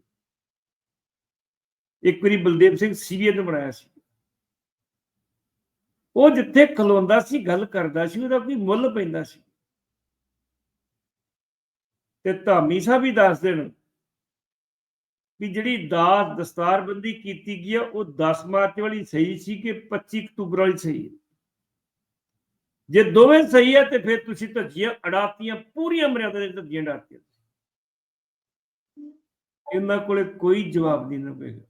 ਇੱਕ ਵਾਰੀ ਬਲਦੇਵ ਸਿੰਘ ਸੀਰੀਆ ਨੇ ਬਣਾਇਆ ਸੀ। ਉਹ ਜਿੱਥੇ ਖਲੋਂਦਾ ਸੀ, ਗੱਲ ਕਰਦਾ ਸੀ, ਉਹਦਾ ਕੋਈ ਮੁੱਲ ਪੈਂਦਾ ਸੀ। ਤੇ ਧਾਮੀ ਸਾਹਿਬ ਵੀ ਦੱਸ ਦੇਣ ਵੀ ਜਿਹੜੀ ਦਾਸ ਦਸਤਾਰਬੰਦੀ ਕੀਤੀ ਗਈ ਆ, ਉਹ 10 ਮਾਰਚ ਵਾਲੀ ਸਹੀ ਸੀ ਕਿ 25 ਅਕਤੂਬਰ ਵਾਲੀ ਸਹੀ? ਹੈ ਜੇ ਦੋਵੇਂ ਸਹੀ ਹੈ ਤੇ ਫਿਰ ਤੁਸੀਂ ਧੱਜੀਆਂ ਅੜਾਤੀਆਂ, ਪੂਰੀਆਂ ਮਰਿਆਦਾ ਦੇ ਧੱਜੀਆਂ ਅੜਾਤੀਆਂ। ਇਹਨਾਂ ਕੋਲੇ ਕੋਈ ਜਵਾਬ ਨਹੀਂ ਨਾ ਪਏਗਾ।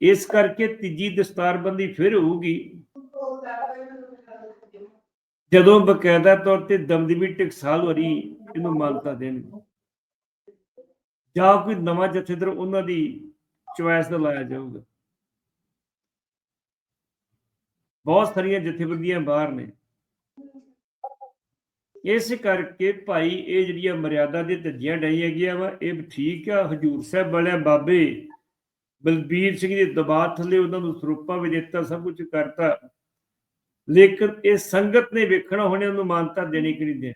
ਇਸ ਕਰਕੇ ਤੀਜੀ ਦਸਤਾਰਬੰਦੀ ਫਿਰ ਹੋਊਗੀ। ਜਦੋਂ ਬਕਾਇਦਾ ਤੌਰ ਤੇ ਦਮਦਮੀ ਟਕਸਾਲ ਵਰੀ ਇਹਨੂੰ ਮਾਨਤਾ ਦੇਣਗੇ। ਜਾਂ ਕੋਈ ਨਵਾਂ ਜਥੇਦਾਰ ਉਹਨਾਂ ਦੀ ਚੁਆਇਸ ਦਾ ਲਾਇਆ ਜਾਊਗਾ। ਬਹੁਤ ਸਾਰੀਆਂ ਜਥੇਬੰਦੀਆਂ ਬਾਹਰ ਨੇ। ਇਸ ਕਰਕੇ ਭਾਈ ਇਹ ਜਿਹੜੀਆਂ ਮਰਿਆਦਾ ਦੇ ਧੱਜੀਆਂ ਡਾਈਆਂ ਗਿਆ ਵਾ, ਇਹ ਠੀਕ ਆ। ਹਜੂਰ ਸਾਹਿਬ ਵਾਲਿਆਂ ਬਾਬੇ ਬਲਬੀਰ ਸਿੰਘ ਦੇ ਦਬਾਅ ਥੱਲੇ ਉਹਨਾਂ ਨੂੰ ਸਰੂਪਾ ਵੀ ਦਿੱਤਾ, ਸਭ ਕੁਝ ਕਰਤਾ। ਲੇਕਿਨ ਇਹ ਸੰਗਤ ਨੇ ਵੇਖਣਾ ਹੋਣੇ, ਉਹਨੂੰ ਮਾਨਤਾ ਦੇਣੀ ਕਿ ਨਹੀਂ ਦੇਣੀ।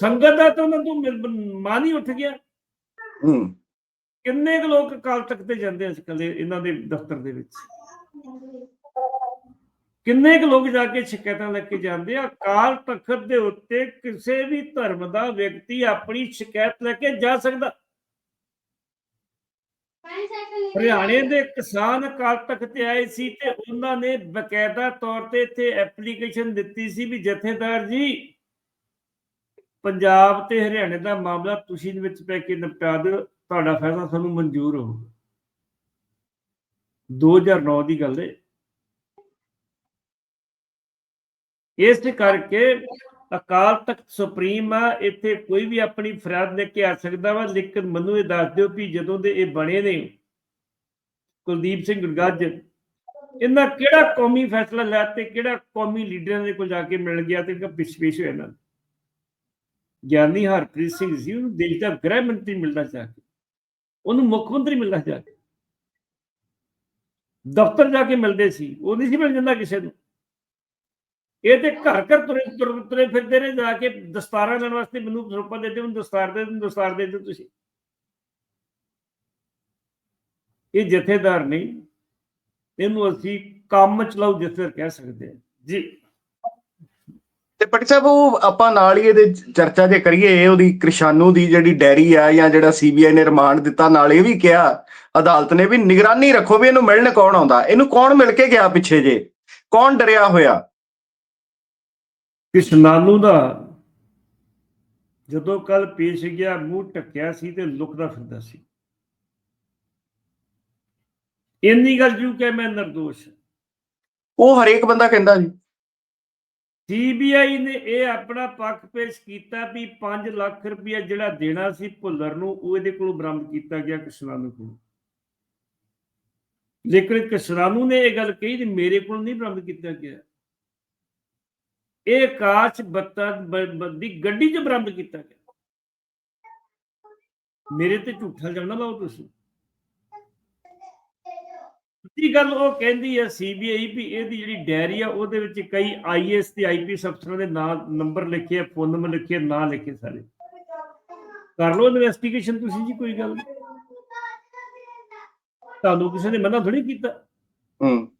ਸੰਗਤ ਦਾ ਤਾਂ ਉਹਨਾਂ ਤੋਂ ਮਿਲ- ਮਾਨ ਹੀ ਉੱਠ ਗਿਆ। ਹੂੰ। ਕਿੰਨੇ ਕੁ ਲੋਕ ਅਕਾਲ ਤਖਤ ਤੇ ਜਾਂਦੇ ਆ ਕੱਲੇ ਇਹਨਾਂ ਦੇ ਦਫ਼ਤਰ ਦੇ ਵਿੱਚ? ਕਿੰਨੇ ਕੁ ਲੋਕ ਜਾ ਕੇ ਸ਼ਿਕਾਇਤਾਂ ਲੈ ਕੇ ਜਾਂਦੇ ਆ? ਅਕਾਲ ਤਖਤ ਦੇ ਉੱਤੇ ਕਿਸੇ ਵੀ ਧਰਮ ਦਾ ਵਿਅਕਤੀ ਆਪਣੀ ਸ਼ਿਕਾਇਤ ਲੈ ਕੇ ਜਾ ਸਕਦਾ? ਹਰਿਆਣੇ ਦੇ ਕਿਸਾਨ ਅਕਾਲ ਤਖਤ ਤੇ ਆਏ ਸੀ ਤੇ ਉਹਨਾਂ ਨੇ ਬਕਾਇਦਾ ਤੌਰ ਤੇ ਇੱਥੇ ਐਪਲੀਕੇਸ਼ਨ ਦਿੱਤੀ ਸੀ ਵੀ ਜਥੇਦਾਰ ਜੀ ਪੰਜਾਬ ਤੇ ਹਰਿਆਣੇ ਦਾ ਮਾਮਲਾ ਤੁਸੀਂ ਦੇ ਵਿੱਚ ਪੈ ਕੇ ਨਿਪਟਾ ਦਿਓ, ਤੁਹਾਡਾ ਫੈਸਲਾ ਸਾਨੂੰ ਮਨਜ਼ੂਰ ਹੋਊਗਾ। 2009 ਦੀ ਗੱਲ ਹੈ ਇਸ ਕਰਕੇ ਅਕਾਲ ਤਖਤ ਸੁਪਰੀਮ ਆ, ਇੱਥੇ ਕੋਈ ਵੀ ਆਪਣੀ ਫਰਿਆਦ ਲੈ ਕੇ ਆ ਸਕਦਾ ਵਾ, ਲੇਕਿਨ ਮੈਨੂੰ ਇਹ ਦੱਸ ਦਿਓ ਵੀ ਜਦੋਂ ਦੇ ਇਹ ਬਣੇ ਨੇ ਕੁਲਦੀਪ ਸਿੰਘ ਗੁਰਗੱਜ, ਇਹਨਾਂ ਕਿਹੜਾ ਕੌਮੀ ਫੈਸਲਾ ਲਿਆ ਤੇ ਕਿਹੜਾ ਕੌਮੀ ਲੀਡਰਾਂ ਦੇ ਕੋਲ ਜਾ ਕੇ ਮਿਲ ਗਿਆ ਤੇ ਪਿਛ ਪਿਛ ਹੋਇਆ ਇਹਨਾਂ ਗਿਆਨੀ ਹਰਪ੍ਰੀਤ ਸਿੰਘ ਸੀ ਉਹਨੂੰ ਦੇਸ਼ ਦਾ ਗ੍ਰਹਿ ਮੰਤਰੀ ਮਿਲਣਾ ਚਾਹ ਕੇ, ਉਹਨੂੰ ਮੁੱਖ ਮੰਤਰੀ ਮਿਲਣਾ ਚਾਹ ਕੇ। ਦਫ਼ਤਰ ਜਾ ਕੇ ਮਿਲਦੇ ਸੀ, ਉਹ ਨਹੀਂ ਸੀ ਮਿਲ ਜਾਂਦਾ ਕਿਸੇ ਨੂੰ। ਇਹ ਤੇ ਘਰ ਘਰ ਤੁਰੇ ਤੁਰੇ ਫਿਰਦੇ ਨੇ ਜਾ ਕੇ ਦਸਤਾਰਾਂ ਲੈਣ ਵਾਸਤੇ ਮੈਨੂੰ ਸਰੂਪਾ ਦੇ ਦਿਓ, ਮੈਨੂੰ ਦਸਤਾਰ ਦੇ ਦਿਓ ਦਸਤਾਰ ਦੇ ਦਿਓ ਤੁਸੀਂ। ਇਹ ਜਥੇਦਾਰ ਨਹੀਂ, ਇਹਨੂੰ ਅਸੀਂ ਕੰਮ ਚਲਾਉ ਜਥੇਦਾਰ ਕਹਿ ਸਕਦੇ ਹਾਂ। ਜੀ। ਤੇ ਪਟੀ ਸਾਹਿਬ ਉਹ ਆਪਾਂ ਨਾਲ ਹੀ ਇਹਦੇ ਚਰਚਾ ਜੇ ਕਰੀਏ ਉਹਦੀ ਕ੍ਰਿਸ਼ਾਨੂ ਦੀ ਜਿਹੜੀ ਡੈਰੀ ਆ ਜਾਂ ਜਿਹੜਾ ਸੀਬੀਆਈ ਨੇ ਰਿਮਾਂਡ ਦਿੱਤਾ ਨਾਲ ਇਹ ਵੀ ਕਿਹਾ ਅਦਾਲਤ ਨੇ ਵੀ ਨਿਗਰਾਨੀ ਰੱਖੋ ਵੀ ਇਹਨੂੰ ਮਿਲਣ ਕੌਣ ਆਉਂਦਾ। ਇਹਨੂੰ ਕੌਣ ਮਿਲ ਕੇ ਗਿਆ ਪਿੱਛੇ ਜੇ? ਕੌਣ ਡਰਿਆ ਹੋਇਆ? ਕਿਸ਼ਨਾਨੂ ਦਾ ਜਦੋਂ ਕੱਲ ਪੇਸ਼ ਗਿਆ ਮੂੰਹ ਟੱਕਿਆ ਸੀ ਤੇ ਲੁਕਦਾ ਫਿਰਦਾ ਸੀ। ਇੰਨੀ ਗੱਲ ਜੂ ਕਿ ਮੈਂ ਨਿਰਦੋਸ਼। ਉਹ ਹਰੇਕ ਬੰਦਾ ਕਹਿੰਦਾ ਜੀ। ਸੀਬੀਆਈ ਨੇ ਇਹ ਆਪਣਾ ਪੱਖ ਪੇਸ਼ ਕੀਤਾ ਵੀ 5 ਲੱਖ ਰੁਪਇਆ ਜਿਹੜਾ ਦੇਣਾ ਸੀ ਭੁੱਲਰ ਨੂੰ, ਉਹ ਇਹਦੇ ਕੋਲੋਂ ਬਰਾਮਦ ਕੀਤਾ ਗਿਆ ਕਿਸ਼ਨਾਨੂ ਕੋਲ। ਲੇਕਿਨ ਕਿਸ਼ਨਾਨੂ ਨੇ ਇਹ ਗੱਲ ਕਹੀ ਕਿ ਮੇਰੇ ਕੋਲ ਨਹੀਂ ਬਰਾਮਦ ਕੀਤਾ ਗਿਆ। ਇਹ ਕਾਚ ਬੱਤਾ ਦੀ ਗੱਡੀ 'ਚ ਬਰਾਮਦ ਕੀਤਾ ਗਿਆ। ਮੇਰੇ ਤੇ ਝੂਠਾ ਜਾਣਾ ਲਾਓ ਤੁਸੀਂ। ਦੂਜੀ ਗੱਲ ਉਹ ਕਹਿੰਦੀ ਹੈ ਸੀਬੀਆਈ ਵੀ ਇਹਦੀ ਜਿਹੜੀ ਡਾਇਰੀ ਆ ਉਹਦੇ ਵਿੱਚ ਕਈ ਆਈਐਸ ਤੇ ਆਈਪੀਐਸ ਅਫਸਰਾਂ ਦੇ ਨਾਂ ਨੰਬਰ ਲਿਖੇ ਆ ਫੋਨ ਨੰਬਰ ਲਿਖੇ ਨਾਂ ਲਿਖੇ ਸਾਰੇ। ਕਰ ਲਓ ਇਨਵੈਸਟੀਗੇਸ਼ਨ ਤੁਸੀਂ ਜੀ ਕੋਈ ਗੱਲ ਨਹੀਂ। ਤੁਹਾਨੂੰ ਕਿਸੇ ਨੇ ਮਨਾ ਥੋੜੀ ਕੀਤਾ? ਹੂੰ।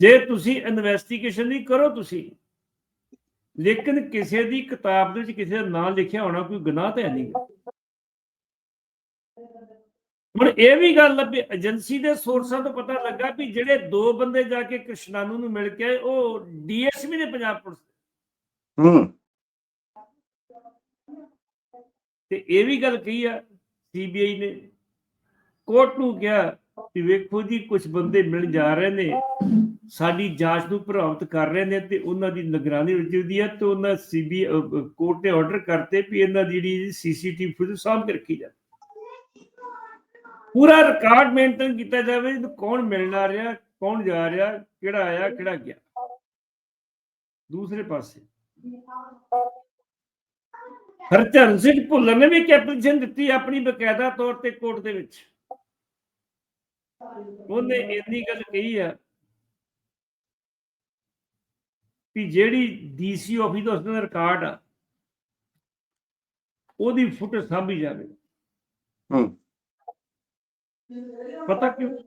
ਜੇ ਤੁਸੀਂ ਇਨਵੈਸਟੀਗੇਸ਼ਨ ਨਹੀਂ ਕਰੋ ਤੁਸੀਂ ਲੇਕਿਨ ਕਿਸੇ ਦੀ ਕਿਤਾਬ ਦੇ ਵਿੱਚ ਕਿਸੇ ਦਾ ਨਾਮ ਲਿਖਿਆ ਹੋਣਾ ਕੋਈ ਗੁਨਾਹ ਤਾਂ ਹੈ ਨਹੀਂ। ਹੁਣ ਇਹ ਵੀ ਗੱਲ ਲੱਭੀ ਏਜੰਸੀ ਦੇ ਸੋਰਸਾਂ ਤੋਂ ਪਤਾ ਲੱਗਾ ਵੀ ਜਿਹੜੇ ਦੋ ਬੰਦੇ ਜਾ ਕੇ ਕ੍ਰਿਸ਼ਨਾਨੂ ਨੂੰ ਮਿਲ ਕੇ ਉਹ ਡੀਐਸਪੀ ਨੇ ਪੰਜਾਬ ਪੁਲਿਸ। ਹੂੰ। ਤੇ ਇਹ ਵੀ ਗੱਲ ਕਹੀ ਆ ਸੀਬੀਆਈ ਨੇ। ਕੋਰਟ ਨੂੰ ਕਿਹਾ ਕਿ ਵੇਖੋ ਜੀ ਕੁਝ ਬੰਦੇ ਮਿਲ ਜਾ ਰਹੇ ਨੇ ਸਾਡੀ ਜਾਂਚ ਨੂੰ ਪ੍ਰਭਾਵਿਤ ਕਰ ਰਹੇ ਨੇ ਤੇ ਉਹਨਾਂ ਦੀ ਨਿਗਰਾਨੀ ਰੁਝਦੀ ਹੈ ਤੇ ਉਹਨਾਂ ਸੀਬੀ ਕੋਰਟ ਨੇ ਆਰਡਰ ਕਰਤੇ ਵੀ ਇਹਨਾਂ ਦੀ ਜਿਹੜੀ ਸੀਸੀਟੀਵੀ ਫੁਟੇਜ ਕੇ ਰੱਖੀ ਜਾਵੇ। ਪੂਰਾ ਰਿਕਾਰਡ ਮੇਨਟੇਨ ਕੀਤਾ ਜਾਵੇ ਇਹਨੂੰ ਕੌਣ ਮਿਲਣ ਆ ਰਿਹਾ, ਕੌਣ ਜਾ ਰਿਹਾ, ਕਿਹੜਾ ਆਇਆ, ਕਿਹੜਾ ਗਿਆ। ਦੂਸਰੇ ਪਾਸੇ। ਹਰਚਰਨ ਸਿੰਘ ਭੁੱਲਰ ਨੇ ਵੀ ਇੱਕ ਦਿੱਤੀ ਆਪਣੀ ਬਕਾਇਦਾ ਤੌਰ ਤੇ ਕੋਰਟ ਦੇ ਵਿੱਚ। ਉਹਨੇ ਇੰਨੀ ਗੱਲ ਕਹੀ ਆ ਕਿ ਜਿਹੜੀ ਡੀਸੀ ਆਫਿਸ ਦਾ ਉਸਦਾ ਰਿਕਾਰਡ ਆ, ਉਹਦੀ ਫੁਟੇਜ ਸਾਂਭੀ ਜਾਵੇ। ਹੂੰ। ਪਤਾ ਕਿਉਂ?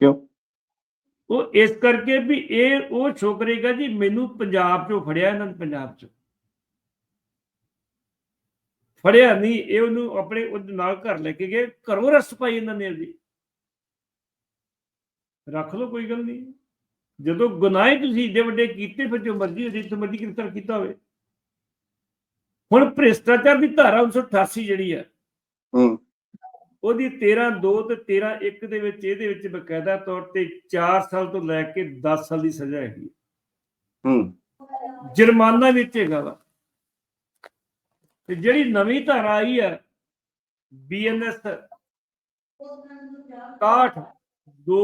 ਕਿਉਂ? ਉਹ ਇਸ ਕਰਕੇ ਵੀ ਇਹ ਉਹ ਛੋਕਰੇਗਾ ਜੀ ਮੈਨੂੰ ਪੰਜਾਬ ਚੋਂ ਫੜਿਆ ਇਹਨਾਂ ਨੇ ਪੰਜਾਬ ਚੋਂ। ਫੜਿਆ ਨਹੀਂ ਇਹ ਉਹਨੂੰ ਆਪਣੇ ਉਹਦੇ ਨਾਲ ਘਰ ਲੈ ਕੇ ਗਏ ਘਰੋਂ ਰਸ ਪਾਈ ਇਹਨਾਂ ਨੇ ਉਹਦੀ ਰੱਖ ਲਓ ਕੋਈ ਗੱਲ ਨਹੀਂ। ਜਦੋਂ ਗੁਨਾਹ ਤੁਸੀਂ ਏਡੇ ਵੱਡੇ ਕੀਤੇ ਫਿਰ ਜੋ ਮਰਜ਼ੀ ਜਿੱਥੇ ਮਰਜ਼ੀ ਗ੍ਰਿਫਤਾਰ ਕੀਤਾ ਹੋਵੇ। ਹੁਣ ਭ੍ਰਿਸ਼ਟਾਚਾਰ ਦੀ ਧਾਰਾ 188 ਜਿਹੜੀ ਹੈ ਹੂੰ। ਉਹਦੀ 13 2 ਤੇ 13 1 ਦੇ ਵਿੱਚ ਇਹਦੇ ਵਿੱਚ ਬਕਾਇਦਾ ਤੌਰ ਤੇ 4 ਸਾਲ ਤੋਂ ਲੈ ਕੇ 10 ਸਾਲ ਦੀ ਸਜ਼ਾ ਹੈਗੀ ਹੈ। ਜੁਰਮਾਨਾ ਵਿੱਚ ਹੈਗਾ ਵਾ। ਤੇ ਜਿਹੜੀ ਨਵੀਂ ਧਾਰਾ ਆਈ ਹੈ ਬੀਐਨਐਸ 61 2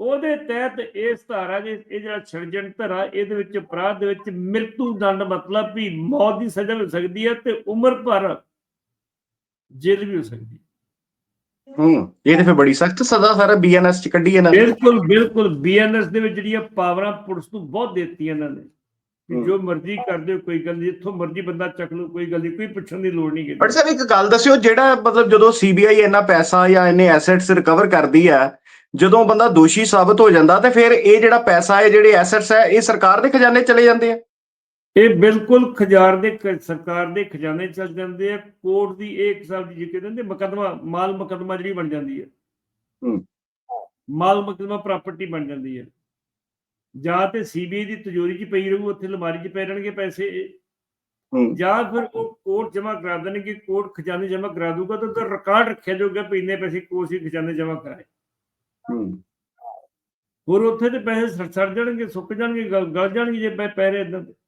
ਉਹਦੇ ਤਹਿਤ ਇਸ ਧਾਰਾ ਦੇ ਇਹ ਜਿਹੜਾ ਛੜਜਣ ਧਾਰਾ ਇਹਦੇ ਵਿੱਚ ਅਪਰਾਧ ਦੇ ਵਿੱਚ ਮ੍ਰਿਤੂ ਦੰਡ ਮਤਲਬ ਵੀ ਮੌਤ ਦੀ ਸਜ਼ਾ ਹੋ ਸਕਦੀ ਹੈ ਤੇ ਉਮਰ ਭਰ ਜੇਲ੍ਹ ਵੀ ਹੋ ਸਕਦੀ ਹੈ। ਹੂੰ ਇਹ ਤੇ ਫਿਰ ਬੜੀ ਸਖਤ ਸਜ਼ਾ ਸਾਰਾ ਬੀਐਨਐਸ ਚ ਕੱਢੀ ਇਹਨਾਂ ਨੇ। ਬਿਲਕੁਲ ਬਿਲਕੁਲ ਬੀਐਨਐਸ ਦੇ ਵਿੱਚ ਜਿਹੜੀਆਂ ਪਾਵਰਾਂ ਪੁਲਿਸ ਨੂੰ ਬਹੁਤ ਦਿੱਤੀਆਂ ਇਹਨਾਂ ਨੇ। ਜੋ ਮਰਜ਼ੀ ਕਰ ਦਿਓ ਕੋਈ ਗੱਲ ਨਹੀਂ ਜਿੱਥੋਂ ਮਰਜ਼ੀ ਬੰਦਾ ਚੱਕ ਲਓ ਕੋਈ ਗੱਲ ਨਹੀਂ ਕੋਈ ਪੁੱਛਣ ਦੀ ਲੋੜ ਨਹੀਂ ਪਰ ਕਿਤੇ। ਸਾਹਿਬ ਇੱਕ ਗੱਲ ਦੱਸਿਓ ਜਿਹੜਾ ਮਤਲਬ ਜਦੋਂ ਸੀਬੀਆਈ ਇੰਨਾ ਪੈਸਾ ਜਾਂ ਇੰਨੇ ਐਸੈਟਸ ਰਿਕਵਰ ਕਰਦੀ ਹੈ ਜਦੋਂ ਬੰਦਾ ਦੋਸ਼ੀ ਸਾਬਤ ਹੋ ਜਾਂਦਾ ਤੇ ਫਿਰ ਇਹ ਜਿਹੜਾ ਪੈਸਾ ਹੈ ਜਿਹੜੇ ਐਸੈਟਸ ਹੈ ਇਹ ਸਰਕਾਰ ਦੇ ਖਜ਼ਾਨੇ ਚਲੇ ਜਾਂਦੇ ਆ। ਇਹ ਬਿਲਕੁਲ ਖਜ਼ਾਰ ਦੇ ਸਰਕਾਰ ਦੇ ਖਜ਼ਾਨੇ ਚ ਚੱਲ ਜਾਂਦੇ ਆ ਕੋਰਟ ਦੀ ਇਹ ਇੱਕ ਹਿਸਾਬ ਦੀ ਜਿਵੇਂ ਕਹਿੰਦੇ ਮੁਕਦਮਾ ਮਾਲ ਮੁਕਦਮਾ ਜਿਹੜੀ ਬਣ ਜਾਂਦੀ ਹੈ ਹੂੰ। ਮਾਲ ਮੁਕਦਮਾ ਪ੍ਰਾਪਰਟੀ ਬਣ ਜਾਂਦੀ ਹੈ ਜਾਂ ਤੇ ਸੀਬੀਆਈ ਦੀ ਤਿਜੋਰੀ 'ਚ ਪਈ ਰਹੂ ਉੱਥੇ ਅਲਮਾਰੀ 'ਚ ਪਏ ਰਹਿਣਗੇ ਪੈਸੇ। ਹੂੰ। ਜਾਂ ਫਿਰ ਉਹ ਕੋਰਟ ਜਮ੍ਹਾਂ ਕਰਾ ਦੇਣਗੇ ਕੋਰਟ ਖਜ਼ਾਨੇ ਜਮ੍ਹਾਂ ਕਰਾ ਦੂਗਾ ਤਾਂ ਉਹਦਾ ਰਿਕਾਰਡ ਰੱਖਿਆ ਜਾਊਗਾ ਵੀ ਇੰਨੇ ਪੈਸੇ ਕੋਰਟ ਸੀ ਖਜ਼ਾਨੇ ਜਮ੍ਹਾਂ ਕਰਾਏ ਹੂੰ ਹੋਰ ਉੱਥੇ ਤੇ ਪੈਸੇ ਸੜ ਜਾਣਗੇ ਸੁੱਕ ਜਾਣਗੇ ਗਲ ਜਾਣਗੇ ਜੇ ਪੈ ਪੈ ਰਹੇ ਇਦਾਂ ਹੂੰ ਹੂੰ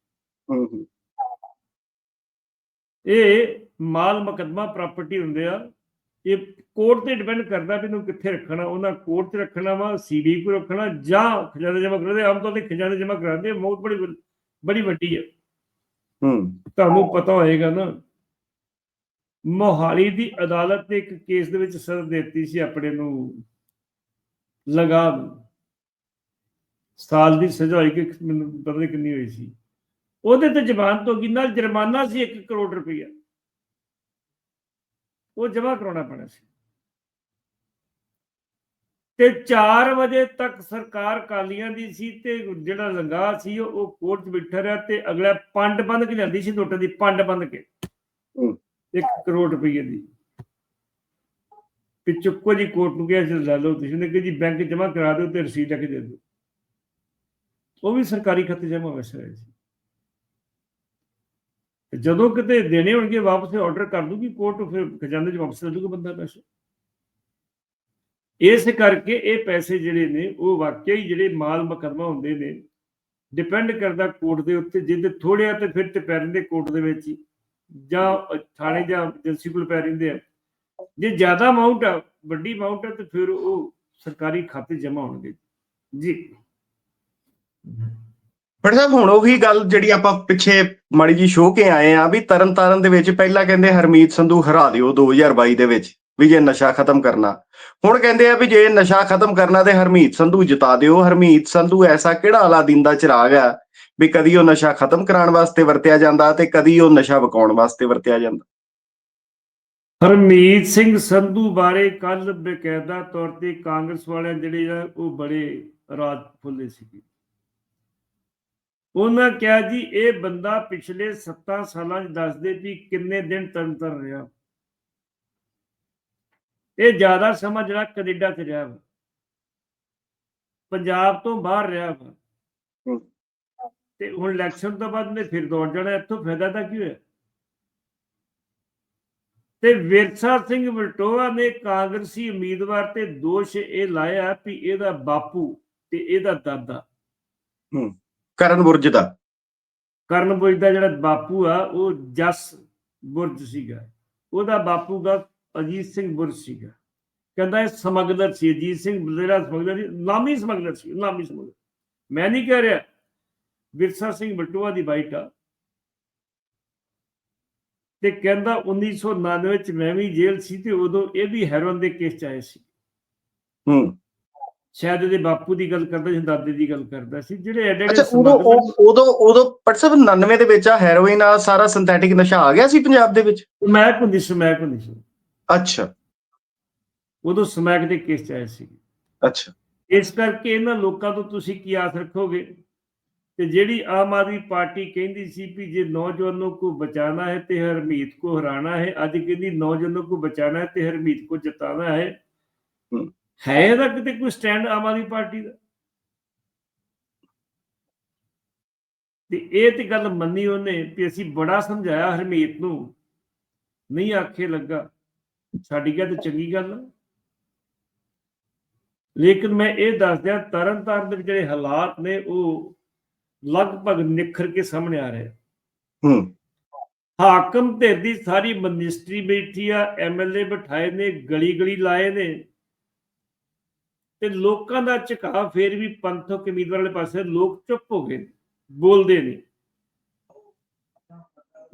ਇਹ ਮਾਲ ਮੁਕੱਦਮਾ ਪ੍ਰਾਪਰਟੀ ਹੁੰਦੇ ਆ ਇਹ ਕੋਰਟ ਤੇ ਡਿਪੈਂਡ ਕਰਦਾ ਵੀ ਇਹਨੂੰ ਕਿੱਥੇ ਰੱਖਣਾ ਉਹਨਾਂ ਕੋਰਟ 'ਚ ਰੱਖਣਾ ਵਾ ਸੀਬੀ ਕੋ ਰੱਖਣਾ ਜਾਂ ਖਜ਼ਾਨੇ ਜਮ੍ਹਾਂ ਕਰਾਉਂਦੇ ਆਮ ਤੌਰ ਤੇ ਖਜ਼ਾਨੇ ਜਮ੍ਹਾਂ ਕਰਾਉਂਦੇ ਬਹੁਤ ਬੜੀ ਬੜੀ ਵੱਡੀ ਹੈ ਹੂੰ। ਤੁਹਾਨੂੰ ਪਤਾ ਹੋਏਗਾ ਨਾ ਮੋਹਾਲੀ ਦੀ ਅਦਾਲਤ ਨੇ ਇੱਕ ਕੇਸ ਦੇ ਵਿੱਚ ਸਜ਼ਾ ਦਿੱਤੀ ਸੀ ਆਪਣੇ ਨੂੰ ਲਗਾ ਸਾਲ ਦੀ ਸਜ਼ਾ ਹੋਈ ਕਿ ਮੈਨੂੰ ਪਤਾ ਨਹੀਂ ਕਿੰਨੀ ਹੋਈ ਸੀ। ਉਹਦੇ ਤੇ ਜ਼ਮਾਨਤ ਤੋਂ ਕੀ ਨਾਲ ਜੁਰਮਾਨਾ ਸੀ 1 ਕਰੋੜ ਰੁਪਈਆ। ਉਹ ਜਮ੍ਹਾਂ ਕਰਾਉਣਾ ਪੈਣਾ ਸੀ। ਤੇ 4 ਵਜੇ ਤੱਕ ਸਰਕਾਰ ਕਾਲੀਆਂ ਦੀ ਸੀ ਤੇ ਜਿਹੜਾ ਲੰਗਾ ਸੀ ਉਹ- ਕੋਰਟ 'ਚ ਬੈਠਾ ਰਿਹਾ ਤੇ ਅਗਲਾ ਪੰਡ ਬੰਦ ਕੇ ਲਿਆਂਦੀ ਸੀ ਨੋਟਾਂ ਦੀ ਪੰਡ ਬੰਦ ਕੇ। ਹੂੰ। 1 ਕਰੋੜ ਰੁਪਏ ਦੀ। ਤੇ ਚੁੱਕੋ ਜੀ ਕੋਰਟ ਨੂੰ ਕਿਹਾ ਜੀ ਲੈ ਲਓ ਤੁਸੀਂ। ਨੇ ਕਿ ਜੀ ਬੈਂਕ ਜਮ੍ਹਾਂ ਕਰਾ ਦਿਓ ਤੇ ਰਸੀਦ ਲੈ ਕੇ ਦੇ ਦਿਓ। ਉਹ ਵੀ ਸਰਕਾਰੀ ਖਾਤੇ ਜਮ੍ਹਾਂ ਵਸ ਰਹੇ ਸੀ। ਜਦੋਂ ਕਿਤੇ ਦੇਣੇ ਹੋਣਗੇ, ਵਾਪਸ ਆਰਡਰ ਕਰ ਦੂਗੀ ਕੋਰਟ ਫਿਰ ਖਜ਼ਾਨੇ 'ਚ ਵਾਪਸ ਲੈ ਲੂਗਾ ਬੰਦਾ ਪੈਸੇ। ਇਸ ਕਰਕੇ ਇਹ ਪੈਸੇ ਜਿਹੜੇ ਨੇ, ਉਹ ਵਾਕਿਆ ਜਿਹੜੇ ਮਾਲ ਮੁਕੱਦਮਾ ਹੁੰਦੇ ਨੇ ਡਿਪੈਂਡ ਕਰਦਾ ਕੋਰਟ ਦੇ ਉੱਤੇ ਜਿੱਦੇ ਥੋੜੇ ਤੇ ਫਿਰ ਤੇ ਪੈ ਰਹਿੰਦੇ ਕੋਰਟ ਦੇ ਵਿੱਚ ਜਾਂ ਥਾਣੇ ਜਾਂ ਏਜੰਸੀ ਕੋਲ ਪੈ ਰਹਿੰਦੇ ਆ। ਜੇ ਜ਼ਿਆਦਾ ਅਮਾਉਂਟ ਆ, ਵੱਡੀ ਅਮਾਉਂਟ ਆ, ਤੇ ਫਿਰ ਉਹ ਸਰਕਾਰੀ ਖਾਤੇ ਜਮਾ ਹੋਣਗੇ। ਜੀ। ਪਰ ਸਾਹਿਬ ਹੁਣ ਉਹੀ ਗੱਲ ਜਿਹੜੀ ਆਪਾਂ ਪਿੱਛੇ ਮਾੜੀ ਜੀ ਸ਼ੋਅ ਕੇ ਆਏ ਆ ਵੀ ਤਰਨ ਦੇ ਵਿੱਚ ਪਹਿਲਾਂ ਕਹਿੰਦੇ ਹਰਮੀਤ ਸੰਧੂ ਹਰਾ ਦਿਓ 2022 ਦੇ ਵਿੱਚ ਵੀ ਜੇ ਨਸ਼ਾ ਖਤਮ ਕਰਨਾ। ਹੁਣ ਕਹਿੰਦੇ ਆ ਵੀ ਜੇ ਨਸ਼ਾ ਖਤਮ ਕਰਨਾ ਤੇ ਹਰਮੀਤ ਸੰਧੂ ਜਿਤਾ ਦਿਓ। ਹਰਮੀਤ ਸੰਧੂ ਐਸਾ ਕਿਹੜਾ ਅਲਾਦੀਨ ਦਾ ਚਿਰਾਗ ਆ ਵੀ ਕਦੀ ਉਹ ਨਸ਼ਾ ਖਤਮ ਕਰਾਉਣ ਵਾਸਤੇ ਵਰਤਿਆ ਜਾਂਦਾ ਤੇ ਕਦੀ ਉਹ ਨਸ਼ਾ ਵਿਕਾਉਣ ਵਾਸਤੇ ਵਰਤਿਆ ਜਾਂਦਾ। ਹਰਮੀਤ ਸਿੰਘ ਸੰਧੂ ਬਾਰੇ ਕੱਲ ਬਕਾਇਦਾ ਤੌਰ ਤੇ ਕਾਂਗਰਸ ਵਾਲਿਆਂ ਜਿਹੜੇ ਆ, ਉਹ ਬੜੇ ਰਾਜ ਫੁੱਲੇ ਸੀਗੇ। ਉਹਨਾਂ ਕਿਹਾ ਜੀ ਇਹ ਬੰਦਾ ਪਿਛਲੇ 7 ਸਾਲਾਂ 'ਚ ਦੱਸਦੇ ਵੀ ਕਿੰਨੇ ਦਿਨ ਤੰਤਰ ਰਿਹਾ। ਇਹ ਜ਼ਿਆਦਾ ਸਮਾਂ ਜਿਹੜਾ ਕੈਨੇਡਾ 'ਚ ਰਿਹਾ ਪੰਜਾਬ ਤੋਂ ਬਾਹਰ ਰਿਹਾ ਵਾ। ਹੂੰ। ਤੇ ਹੁਣ ਇਲੈਕਸ਼ਨ ਤੋਂ ਬਾਅਦ ਨੇ ਫਿਰ ਦੌੜ ਜਾਣਾ ਇੱਥੋਂ ਫਾਇਦਾ ਤਾਂ ਕੀ ਹੋਇਆ? ਤੇ ਵਿਰਸਾ ਸਿੰਘ ਵਲਟੋਆ ਨੇ ਕਾਂਗਰਸੀ ਉਮੀਦਵਾਰ ਤੇ ਦੋਸ਼ ਇਹ ਲਾਇਆ ਵੀ ਇਹਦਾ ਬਾਪੂ ਤੇ ਇਹਦਾ ਦਾਦਾ। ਕਰਨ ਬੁਰਜ ਦਾ? ਕਰਨ ਬੁਰਜ ਦਾ ਜਿਹੜਾ ਬਾਪੂ ਆ ਉਹ ਜਸ ਬੁਰਜ ਸੀਗਾ। ਉਹਦਾ ਬਾਪੂ ਦਾ ਅਜੀਤ ਸਿੰਘ ਬੁਰਜ ਸੀਗਾ। ਕਹਿੰਦਾ ਇਹ ਸਮਗਲਰ ਸੀ ਅਜੀਤ ਸਿੰਘ ਜਿਹੜਾ ਸਮਗਲਰ ਸੀ ਨਾਮੀ ਸਮਗਲਰ ਸੀ ਨਾਮੀ ਸਮਗਲਰ। ਮੈਂ ਨਹੀਂ ਕਹਿ ਰਿਹਾ ਵਿਰਸਾ ਸਿੰਘ ਬਲਟੋਆ ਦੀ ਬਾਈਟ ਆ। ਤੇ ਕਹਿੰਦਾ 1999 ਚ ਮੈਂ ਵੀ ਜੇਲ੍ਹ ਸੀ ਤੇ ਉਦੋਂ ਇਹ ਵੀ ਹੈਰੋਨ ਦੇ ਕੇਸ ਚ ਆਏ ਸੀ। ਹੂੰ। ਸ਼ਾਇਦ ਇਹਦੇ ਬਾਪੂ ਦੀ ਗੱਲ ਕਰਦਾ ਜਾਂ ਦਾਦੇ ਦੀ ਗੱਲ ਕਰਦਾ ਸੀ ਜਿਹੜੇ ਐਡੇ ਐਡੇ ਅੱਛਾ ਉਦੋਂ ਉਦੋਂ ਉਦੋਂ ਪਟਸਬ 99 ਦੇ ਵਿੱਚ ਆ ਹੈਰੋਇਨ ਆ ਸਾਰਾ ਸਿੰਥੈਟਿਕ ਨਸ਼ਾ ਆ ਗਿਆ ਸੀ ਪੰਜਾਬ ਦੇ ਵਿੱਚ? ਸਮੈਕ ਹੁੰਦੀ ਸਮੈਕ ਹੁੰਦੀ ਸੀ। ਅੱਛਾ। ਉਦੋਂ ਸਮੈਕ ਦੇ ਕੇਸ ਆਏ ਸੀ। ਅੱਛਾ। ਇਸ ਕਰਕੇ ਇਹਨਾਂ ਲੋਕਾਂ ਤੋਂ ਤੁਸੀਂ ਕੀ ਆਸ ਰੱਖੋਗੇ? ਤੇ ਜਿਹੜੀ ਆਮ ਆਦਮੀ ਪਾਰਟੀ ਕਹਿੰਦੀ ਸੀ ਵੀ ਜੇ ਨੌਜਵਾਨੋਂ ਕੋ ਬਚਾਣਾ ਹੈ ਤੇ ਹਰਮੀਤ ਕੋ ਹਰਾਣਾ ਹੈ ਅੱਜ ਕਹਿੰਦੀ ਨੌਜਵਾਨੋਂ ਕੋ ਬਚਾਣਾ ਹੈ ਤੇ ਹਰਮੀਤ ਕੋ ਜਿਤਾਣਾ ਹੈ। ਹੂੰ। ਇਹਦਾ ਕਿਤੇ ਕੋਈ ਸਟੈਂਡ ਆਮ ਆਦਮੀ ਪਾਰਟੀ ਦਾ? ਤੇ ਇਹ ਤੇ ਗੱਲ ਮੰਨੀ ਉਹਨੇ ਵੀ ਅਸੀਂ ਬੜਾ ਸਮਝਾਇਆ ਹਰਮੀਤ ਨੂੰ ਨਹੀਂ ਆਖੇ ਲੱਗਾ। ਸਾਡੀ ਗੱਲ ਤੇ ਚੰਗੀ ਗੱਲ ਆ। ਲੇਕਿਨ ਮੈਂ ਇਹ ਦੱਸ ਦਿਆਂ ਤਰਨਤਾਰਨ ਦੇ ਜਿਹੜੇ ਹਾਲਾਤ ਨੇ ਉਹ ਲਗਭਗ ਨਿਖਰ ਕੇ ਸਾਹਮਣੇ ਆ ਰਹੇ ਹੂੰ। ਹਾਕਮ ਧਿਰ ਦੀ ਸਾਰੀ ਮਿਨਿਸਟਰੀ ਬੈਠੀ ਆ ਐਮਐਲਏ ਬਿਠਾਏ ਨੇ ਗਲੀ ਗਲੀ ਲਾਏ ਨੇ। ਤੇ ਲੋਕਾਂ ਦਾ ਝੁਕਾਅ ਫੇਰ ਵੀ ਪੰਥਕ ਉਮੀਦਵਾਰ ਵਾਲੇ ਪਾਸੇ ਲੋਕ ਚੁੱਪ ਹੋ ਗਏ ਬੋਲਦੇ ਨਹੀਂ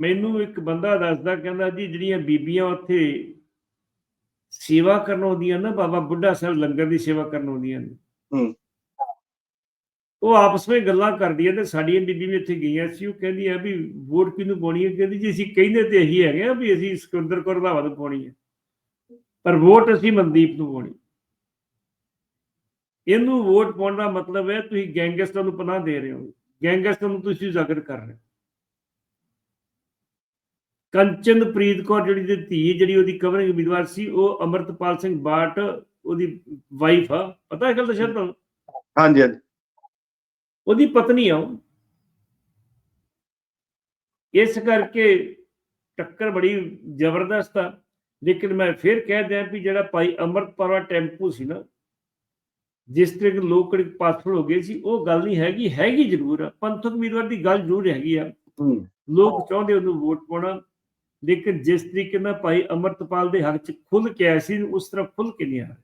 ਮੈਨੂੰ ਇੱਕ ਬੰਦਾ ਦੱਸਦਾ ਕਹਿੰਦਾ ਜੀ ਜਿਹੜੀਆਂ ਬੀਬੀਆਂ ਉੱਥੇ ਸੇਵਾ ਕਰਨ ਆਉਂਦੀਆਂ ਨਾ ਬਾਬਾ ਬੁੱਢਾ ਸਾਹਿਬ ਲੰਗਰ ਦੀ ਸੇਵਾ ਕਰਨ ਆਉਂਦੀਆਂ ਨੇ। ਹੂੰ। ਉਹ ਆਪਸ ਵਿੱਚ ਗੱਲਾਂ ਕਰਦੀਆਂ ਤੇ ਸਾਡੀਆਂ ਬੀਬੀ ਵੀ ਇੱਥੇ ਗਈਆਂ ਸੀ। ਉਹ ਕਹਿੰਦੀਆਂ ਵੀ ਵੋਟ ਕਿਹਨੂੰ ਪਾਉਣੀ ਹੈ ਕਹਿੰਦੀ ਜੀ ਅਸੀਂ ਕਹਿੰਦੇ ਤੇ ਇਹੀ ਹੈਗੇ ਆ ਵੀ ਅਸੀਂ ਸਿਕੰਦਰ ਕੌਰ ਰੰਧਾਵਾ ਨੂੰ ਪਾਉਣੀ ਹੈ ਪਰ ਵੋਟ ਅਸੀਂ ਮਨਦੀਪ ਨੂੰ ਪਾਉਣੀ। ਇਹਨੂੰ ਵੋਟ ਪਾਉਣ ਦਾ ਮਤਲਬ ਹੈ ਤੁਸੀਂ ਗੈਂਗਸਟਰ ਨੂੰ ਪਨਾਹ ਦੇ ਰਹੇ ਹੋ। ਗੈਂਗਸਟਰ ਨੂੰ ਤੁਸੀਂ ਉਜਾਗਰ ਕਰ ਰਹੇ ਹੋ। ਕੰਚਨਪ੍ਰੀਤ ਕੌਰ ਜਿਹੜੀ ਦੀ ਧੀ ਜਿਹੜੀ ਉਹਦੀ ਕਵਰਿੰਗ ਉਮੀਦਵਾਰ ਸੀ ਉਹ ਅਮਰਤਪਾਲ ਸਿੰਘ ਬਾਟ ਉਹਦੀ ਵਾਈਫ ਆ। ਪਤਾ ਹੈ ਗੱਲ ਸ਼ਾਇਦ ਤੁਹਾਨੂੰ ਹਾਂਜੀ ਹਾਂਜੀ। ਉਹਦੀ ਪਤਨੀ ਆ ਇਸ ਕਰਕੇ ਟੱਕਰ ਬੜੀ ਜ਼ਬਰਦਸਤ ਆ। ਲੇਕਿਨ ਮੈਂ ਫਿਰ ਕਹਿ ਦਿਆਂ ਵੀ ਜਿਹੜਾ ਭਾਈ ਅਮਰਪਾਲ ਦਾ ਟੈਂਪੂ ਸੀ ਨਾ ਜਿਸ ਤਰੀਕੇ ਨਾਲ ਲੋਕ ਹੋ ਗਏ ਸੀ ਉਹ ਗੱਲ ਨਹੀਂ ਹੈਗੀ ਹੈਗੀ ਜ਼ਰੂਰ ਆ ਪੰਥਕ ਉਮੀਦਵਾਰ ਦੀ ਗੱਲ ਜ਼ਰੂਰ ਹੈਗੀ ਆ। ਲੋਕ ਚਾਹੁੰਦੇ ਉਹਨੂੰ ਵੋਟ ਪਾਉਣਾ ਲੇਕਿਨ ਜਿਸ ਤਰੀਕੇ ਨਾਲ ਭਾਈ ਅਮਰਤਪਾਲ ਦੇ ਹੱਕ 'ਚ ਖੁੱਲ ਕੇ ਆਇਆ ਸੀ ਉਸ ਤਰ੍ਹਾਂ ਖੁੱਲ ਕੇ ਨਹੀਂ ਆ ਰਿਹਾ।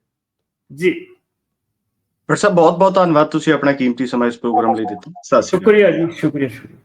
ਜੀ। ਡਾਕਟਰ ਸਾਹਿਬ ਬਹੁਤ ਬਹੁਤ ਧੰਨਵਾਦ ਤੁਸੀਂ ਆਪਣਾ ਕੀਮਤੀ ਸਮਾਂ ਇਸ ਪ੍ਰੋਗਰਾਮ ਲਈ ਦਿੱਤਾ। ਸਤਿ ਸ਼੍ਰੀ ਅਕਾਲ। ਸ਼ੁਕਰੀਆ ਜੀ ਸ਼ੁਕਰੀਆ ਸ਼ੁਕਰੀਆ।